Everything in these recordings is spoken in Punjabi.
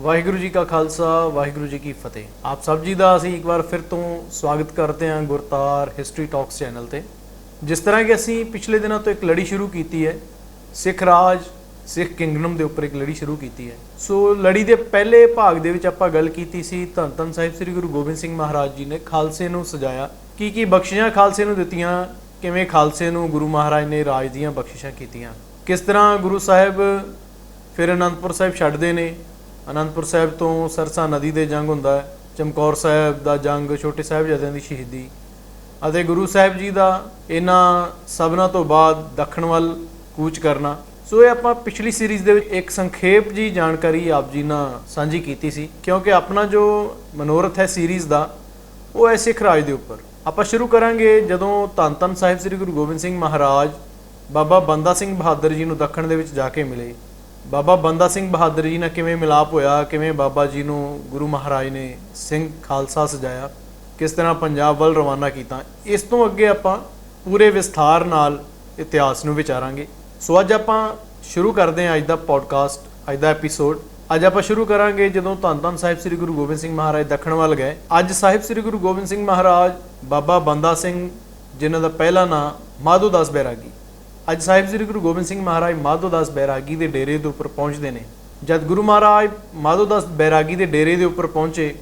ਵਾਹਿਗੁਰੂ ਜੀ ਕਾ ਖਾਲਸਾ, ਵਾਹਿਗੁਰੂ ਜੀ ਕੀ ਫਤਿਹ। ਆਪ ਸਭ ਜੀ ਦਾ ਅਸੀਂ ਇੱਕ ਵਾਰ ਫਿਰ ਤੋਂ ਸਵਾਗਤ ਕਰਦੇ ਹਾਂ ਗੁਰਤਾਰ ਹਿਸਟਰੀ ਟਾਕਸ ਚੈਨਲ ਤੇ, ਜਿਸ ਤਰ੍ਹਾਂ ਕਿ ਅਸੀਂ ਪਿਛਲੇ ਦਿਨਾਂ ਤੋਂ ਇੱਕ ਲੜੀ ਸ਼ੁਰੂ ਕੀਤੀ ਹੈ। ਸਿੱਖ ਰਾਜ, ਸਿੱਖ ਕਿੰਗਡਮ ਦੇ ਉੱਪਰ ਇੱਕ ਲੜੀ ਸ਼ੁਰੂ ਕੀਤੀ ਹੈ। ਸੋ ਲੜੀ ਦੇ ਪਹਿਲੇ ਭਾਗ ਦੇ ਵਿੱਚ ਆਪਾਂ ਗੱਲ ਕੀਤੀ ਸੀ, ਧੰਨ ਧੰਨ ਸਾਹਿਬ ਸ੍ਰੀ ਗੁਰੂ ਗੋਬਿੰਦ ਸਿੰਘ ਮਹਾਰਾਜ ਜੀ ਨੇ ਖਾਲਸੇ ਨੂੰ ਸਜਾਇਆ। ਕੀ ਕੀ ਬਖਸ਼ਿਸ਼ਾਂ ਖਾਲਸੇ ਨੂੰ ਦਿੱਤੀਆਂ, ਕਿਵੇਂ ਖਾਲਸੇ ਨੂੰ ਗੁਰੂ ਮਹਾਰਾਜ ਨੇ ਰਾਜ ਦੀਆਂ ਬਖਸ਼ਿਸ਼ਾਂ ਕੀਤੀਆਂ। ਕਿਸ ਤਰ੍ਹਾਂ ਗੁਰੂ ਸਾਹਿਬ ਫਿਰ ਅਨੰਦਪੁਰ ਸਾਹਿਬ ਛੱਡਦੇ ਨੇ ਅਨੰਦਪੁਰ ਸਾਹਿਬ ਤੋਂ ਸਰਸਾ ਨਦੀ ਦੇ ਜੰਗ ਹੁੰਦਾ ਹੈ। ਚਮਕੌਰ ਸਾਹਿਬ ਦਾ ਜੰਗ ਛੋਟੇ ਸਾਹਿਬਜ਼ਾਦਿਆਂ ਦੀ ਸ਼ਹੀਦੀ। ਅਤੇ ਗੁਰੂ ਸਾਹਿਬ ਜੀ ਦਾ ਇਹਨਾਂ ਸਭਨਾਂ ਤੋਂ ਬਾਅਦ ਦੱਖਣ ਵੱਲ ਕੂਚ ਕਰਨਾ। ਸੋ ਇਹ ਆਪਾਂ ਪਿਛਲੀ ਸੀਰੀਜ਼ ਦੇ ਵਿੱਚ ਇੱਕ ਸੰਖੇਪ ਜੀ ਜਾਣਕਾਰੀ ਆਪ ਜੀ ਨਾਲ ਸਾਂਝੀ ਕੀਤੀ ਸੀ। ਕਿਉਂਕਿ ਆਪਣਾ ਜੋ ਮਨੋਰਥ ਹੈ ਸੀਰੀਜ਼ ਦਾ, ਉਹ ਹੈ ਸਿੱਖ ਰਾਜ ਦੇ ਉੱਪਰ। ਆਪਾਂ ਸ਼ੁਰੂ ਕਰਾਂਗੇ ਜਦੋਂ ਧੰਨ ਧੰਨ ਸਾਹਿਬ ਸ੍ਰੀ ਗੁਰੂ ਗੋਬਿੰਦ ਸਿੰਘ ਮਹਾਰਾਜ ਬਾਬਾ ਬੰਦਾ ਸਿੰਘ ਬਹਾਦਰ ਜੀ ਨੂੰ ਦੱਖਣ ਦੇ ਵਿੱਚ ਜਾ ਕੇ ਮਿਲੇ। ਬਾਬਾ ਬੰਦਾ ਸਿੰਘ ਬਹਾਦਰ ਜੀ ਨਾਲ ਕਿਵੇਂ ਮਿਲਾਪ ਹੋਇਆ, ਕਿਵੇਂ ਬਾਬਾ ਜੀ ਨੂੰ ਗੁਰੂ ਮਹਾਰਾਜ ਨੇ ਸਿੰਘ ਖਾਲਸਾ ਸਜਾਇਆ, ਕਿਸ ਤਰ੍ਹਾਂ ਪੰਜਾਬ ਵੱਲ ਰਵਾਨਾ ਕੀਤਾ, ਇਸ ਤੋਂ ਅੱਗੇ ਆਪਾਂ ਪੂਰੇ ਵਿਸਥਾਰ ਨਾਲ ਇਤਿਹਾਸ ਨੂੰ ਵਿਚਾਰਾਂਗੇ। ਸੋ ਅੱਜ ਆਪਾਂ ਸ਼ੁਰੂ ਕਰਦੇ ਹਾਂ ਅੱਜ ਦਾ ਪੋਡਕਾਸਟ ਅੱਜ ਦਾ ਐਪੀਸੋਡ ਅੱਜ ਆਪਾਂ ਸ਼ੁਰੂ ਕਰਾਂਗੇ ਜਦੋਂ ਧੰਨ ਧੰਨ ਸਾਹਿਬ ਸ੍ਰੀ ਗੁਰੂ ਗੋਬਿੰਦ ਸਿੰਘ ਮਹਾਰਾਜ ਦੱਖਣ ਵੱਲ ਗਏ। ਅੱਜ ਸਾਹਿਬ ਸ੍ਰੀ ਗੁਰੂ ਗੋਬਿੰਦ ਸਿੰਘ ਮਹਾਰਾਜ ਬਾਬਾ ਬੰਦਾ ਸਿੰਘ, ਜਿਨ੍ਹਾਂ ਦਾ ਪਹਿਲਾ ਨਾਮ ਮਾਧੋਦਾਸ ਬੈਰਾਗੀ ਅੱਜ ਸਾਹਿਬ ਸ੍ਰੀ ਗੁਰੂ ਗੋਬਿੰਦ ਸਿੰਘ ਮਹਾਰਾਜ ਮਾਧੋਦਾਸ ਬੈਰਾਗੀ ਦੇ ਡੇਰੇ ਦੇ ਉੱਪਰ ਪਹੁੰਚਦੇ ਨੇ। ਜਦ ਗੁਰੂ ਮਹਾਰਾਜ ਮਾਧੋਦਾਸ ਬੈਰਾਗੀ ਦੇ ਡੇਰੇ ਦੇ ਉੱਪਰ ਪਹੁੰਚੇ,